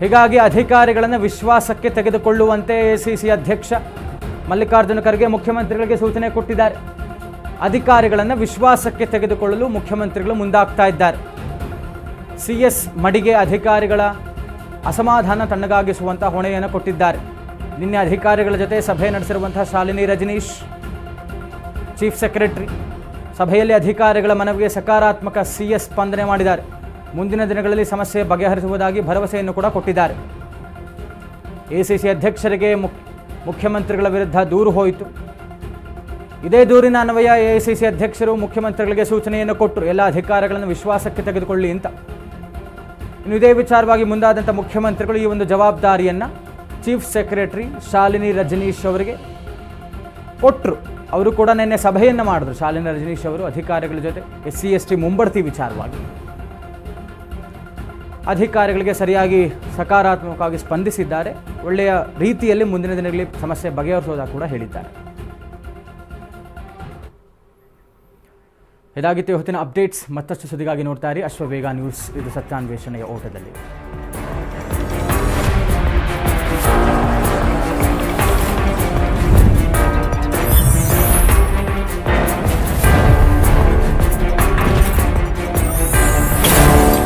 ಹೀಗಾಗಿ ಅಧಿಕಾರಿಗಳನ್ನು ವಿಶ್ವಾಸಕ್ಕೆ ತೆಗೆದುಕೊಳ್ಳುವಂತೆ ಎ ಸಿ ಸಿ ಅಧ್ಯಕ್ಷ ಮಲ್ಲಿಕಾರ್ಜುನ ಖರ್ಗೆ ಮುಖ್ಯಮಂತ್ರಿಗಳಿಗೆ ಸೂಚನೆ ಕೊಟ್ಟಿದ್ದಾರೆ. ಅಧಿಕಾರಿಗಳನ್ನು ವಿಶ್ವಾಸಕ್ಕೆ ತೆಗೆದುಕೊಳ್ಳಲು ಮುಖ್ಯಮಂತ್ರಿಗಳು ಮುಂದಾಗ್ತಾ ಇದ್ದಾರೆ. ಸಿ ಎಸ್ ಮಡಿಗೆ ಅಧಿಕಾರಿಗಳ ಅಸಮಾಧಾನ ತಣ್ಣಗಾಗಿಸುವಂಥ ಹೊಣೆಯನ್ನು ಕೊಟ್ಟಿದ್ದಾರೆ. ನಿನ್ನೆ ಅಧಿಕಾರಿಗಳ ಜೊತೆ ಸಭೆ ನಡೆಸಿರುವಂತಹ ಶಾಲಿನಿ ರಜನೀಶ್, ಚೀಫ್ ಸೆಕ್ರೆಟರಿ ಸಭೆಯಲ್ಲಿ ಅಧಿಕಾರಿಗಳ ಮನವಿಗೆ ಸಕಾರಾತ್ಮಕ ಸಿ ಎಸ್ ಸ್ಪಂದನೆ ಮಾಡಿದ್ದಾರೆ. ಮುಂದಿನ ದಿನಗಳಲ್ಲಿ ಸಮಸ್ಯೆ ಬಗೆಹರಿಸುವುದಾಗಿ ಭರವಸೆಯನ್ನು ಕೂಡ ಕೊಟ್ಟಿದ್ದಾರೆ. ಎಸಿಸಿ ಅಧ್ಯಕ್ಷರಿಗೆ ಮುಖ್ ಮುಖ್ಯಮಂತ್ರಿಗಳ ವಿರುದ್ಧ ದೂರು ಹೋಯಿತು. ಇದೇ ದೂರಿನ ಅನ್ವಯ ಎಐಸಿಸಿ ಅಧ್ಯಕ್ಷರು ಮುಖ್ಯಮಂತ್ರಿಗಳಿಗೆ ಸೂಚನೆಯನ್ನು ಕೊಟ್ಟರು. ಎಲ್ಲ ಅಧಿಕಾರಗಳನ್ನು ವಿಶ್ವಾಸಕ್ಕೆ ತೆಗೆದುಕೊಳ್ಳಿ ಅಂತ. ಇನ್ನು ಇದೇ ವಿಚಾರವಾಗಿ ಮುಂದಾದಂಥ ಮುಖ್ಯಮಂತ್ರಿಗಳು ಈ ಒಂದು ಜವಾಬ್ದಾರಿಯನ್ನು ಚೀಫ್ ಸೆಕ್ರೆಟರಿ ಶಾಲಿನಿ ರಜನೀಶ್ ಅವರಿಗೆ ಕೊಟ್ಟರು ಅವರು ಕೂಡ ನಿನ್ನೆ ಸಭೆಯನ್ನು ಮಾಡಿದ್ರು. ಶಾಲಿನಿ ರಜನೀಶ್ ಅವರು ಅಧಿಕಾರಿಗಳ ಜೊತೆ ಎಸ್ ಸಿ ಎಸ್ ಟಿ ಮುಂಬಡ್ತಿ ವಿಚಾರವಾಗಿ. ಅಧಿಕಾರಿಗಳಿಗೆ ಸರಿಯಾಗಿ ಸಕಾರಾತ್ಮಕವಾಗಿ ಸ್ಪಂದಿಸಿದ್ದಾರೆ. ಒಳ್ಳೆಯ ರೀತಿಯಲ್ಲಿ ಮುಂದಿನ ದಿನಗಳಲ್ಲಿ ಸಮಸ್ಯೆ ಬಗೆಹರಿಸೋದಾಗಿ ಕೂಡ ಹೇಳಿದ್ದಾರೆ. ಇದಾಗಿತ್ತು ಇವತ್ತಿನ ಅಪ್ಡೇಟ್ಸ್. ಮತ್ತಷ್ಟು ಸುದ್ದಿಗಾಗಿ ನೋಡ್ತಾ ಇರಿ. ಅಶ್ವವೇಗ ನ್ಯೂಸ್. ಇದು ಸತ್ಯಾನ್ವೇಷಣೆಯ ಓಟದಲ್ಲಿ.